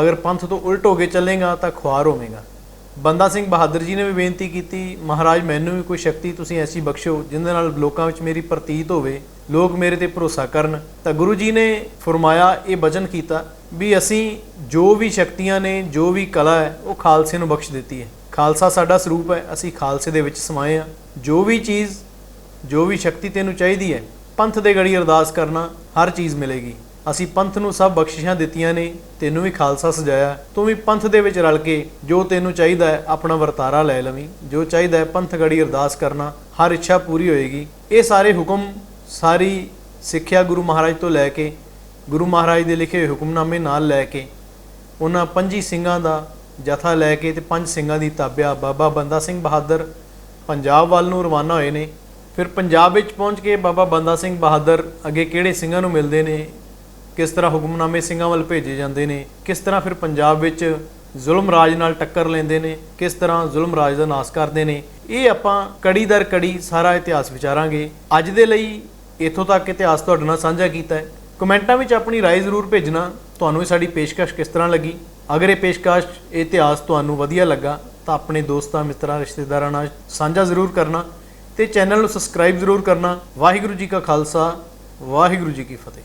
ਅਗਰ ਪੰਥ ਤੋਂ ਉਲਟ ਹੋ ਕੇ ਚੱਲੇਗਾ ਤਾਂ ਖੁਆਰ ਹੋਵੇਂਗਾ। ਬੰਦਾ ਸਿੰਘ ਬਹਾਦਰ ਜੀ ਨੇ ਵੀ ਬੇਨਤੀ ਕੀਤੀ, ਮਹਾਰਾਜ ਮੈਨੂੰ ਵੀ ਕੋਈ ਸ਼ਕਤੀ ਤੁਸੀਂ ਐਸੀ ਬਖਸ਼ੋ ਜਿਹਦੇ ਨਾਲ ਲੋਕਾਂ ਵਿੱਚ ਮੇਰੀ ਪ੍ਰਤੀਤ ਹੋਵੇ, ਲੋਕ ਮੇਰੇ ਤੇ ਭਰੋਸਾ ਕਰਨ। ਤਾਂ ਗੁਰੂ ਜੀ ਨੇ ਫਰਮਾਇਆ, ਇਹ ਵਚਨ ਕੀਤਾ ਵੀ ਅਸੀਂ ਜੋ ਵੀ ਸ਼ਕਤੀਆਂ ਨੇ, ਜੋ ਵੀ ਕਲਾ ਹੈ, ਉਹ ਖਾਲਸੇ ਨੂੰ ਬਖਸ਼ ਦਿੱਤੀ ਹੈ। ਖਾਲਸਾ ਸਾਡਾ ਸਰੂਪ ਹੈ, ਅਸੀਂ ਖਾਲਸੇ ਦੇ ਵਿੱਚ ਸਮਾਏ ਆ ਜੋ ਵੀ ਚੀਜ਼, ਜੋ ਵੀ ਸ਼ਕਤੀ ਤੈਨੂੰ ਚਾਹੀਦੀ ਹੈ, ਪੰਥ ਦੇ ਗੜੀ ਅਰਦਾਸ ਕਰਨਾ ਹਰ ਚੀਜ਼ ਮਿਲੇਗੀ। ਅਸੀਂ ਪੰਥ ਨੂੰ ਸਭ ਬਖਸ਼ਿਸ਼ਾਂ ਦਿੱਤੀਆਂ ਨੇ, ਤੈਨੂੰ ਵੀ ਖਾਲਸਾ ਸਜਾਇਆ। ਤੂੰ ਵੀ ਪੰਥ ਦੇ ਵਿੱਚ ਰਲ ਕੇ ਜੋ ਤੈਨੂੰ ਚਾਹੀਦਾ ਹੈ, ਆਪਣਾ ਵਰਤਾਰਾ ਲੈ ਲਵੀਂ। ਜੋ ਚਾਹੀਦਾ ਹੈ, ਪੰਥ ਗੜੀ ਅਰਦਾਸ ਕਰਨਾ, ਹਰ ਇੱਛਾ ਪੂਰੀ ਹੋਏਗੀ। ਇਹ ਸਾਰੇ ਹੁਕਮ ਸਾਰੀ ਸਿੱਖਿਆ ਗੁਰੂ ਮਹਾਰਾਜ ਤੋਂ ਲੈ ਕੇ, ਗੁਰੂ ਮਹਾਰਾਜ ਦੇ ਲਿਖੇ ਹੋਏ ਹੁਕਮਨਾਮੇ ਨਾਲ ਲੈ ਕੇ, ਉਹਨਾਂ ਪੰਜੀ ਸਿੰਘਾਂ ਦਾ ਜਥਾ ਲੈ ਕੇ ਤੇ ਪੰਜ ਸਿੰਘਾਂ ਦੀ ਤਾਬਿਆ। ਬਾਬਾ ਬੰਦਾ ਸਿੰਘ ਬਹਾਦਰ ਪੰਜਾਬ ਵੱਲ ਨੂੰ ਰਵਾਨਾ ਹੋਏ ਨੇ। ਫਿਰ ਪੰਜਾਬ ਵਿੱਚ ਪਹੁੰਚ ਕੇ ਬਾਬਾ ਬੰਦਾ ਸਿੰਘ ਬਹਾਦਰ ਅੱਗੇ ਕਿਹੜੇ ਸਿੰਘਾਂ ਨੂੰ ਮਿਲਦੇ ਨੇ? ਕਿਸ ਤਰ੍ਹਾਂ ਹੁਕਮਨਾਮੇ ਸਿੰਘਾਂ ਵੱਲ ਭੇਜੇ ਜਾਂਦੇ ਨੇ ਕਿਸ ਤਰ੍ਹਾਂ ਫਿਰ ਪੰਜਾਬ ਵਿੱਚ ਜ਼ੁਲਮ ਰਾਜ ਨਾਲ ਟੱਕਰ ਲੈਂਦੇ ਨੇ ਕਿਸ ਤਰ੍ਹਾਂ ਜ਼ੁਲਮ ਰਾਜ ਦਾ ਨਾਸ ਕਰਦੇ ਨੇ ਇਹ ਆਪਾਂ ਕੜੀ ਦਰ ਕੜੀ ਸਾਰਾ ਇਤਿਹਾਸ ਵਿਚਾਰਾਂਗੇ ਅੱਜ ਦੇ ਲਈ ਇੱਥੋਂ ਤੱਕ ਇਤਿਹਾਸ ਤੁਹਾਡੇ ਨਾਲ ਸਾਂਝਾ ਕੀਤਾ ਹੈ ਕਮੈਂਟਾਂ ਵਿੱਚ ਆਪਣੀ رائے ਜ਼ਰੂਰ ਭੇਜਣਾ ਤੁਹਾਨੂੰ ਇਹ ਸਾਡੀ ਪੇਸ਼ਕਸ਼ ਕਿਸ ਤਰ੍ਹਾਂ ਲੱਗੀ ਅਗਰ ਇਹ ਪੇਸ਼ਕਸ਼ ਇਹ ਇਤਿਹਾਸ ਤੁਹਾਨੂੰ ਵਧੀਆ ਲੱਗਾ ਤਾਂ ਆਪਣੇ ਦੋਸਤਾਂ ਮਿੱਤਰਾਂ ਰਿਸ਼ਤੇਦਾਰਾਂ ਨਾਲ ਸਾਂਝਾ ਜ਼ਰੂਰ ਕਰਨਾ ਤੇ ਚੈਨਲ ਨੂੰ ਸਬਸਕ੍ਰਾਈਬ ਜ਼ਰੂਰ ਕਰਨਾ ਵਾਹਿਗੁਰੂ ਜੀ ਕਾ ਖਾਲਸਾ ਵਾਹਿਗੁਰੂ ਜੀ ਕੀ ਫਤਿਹ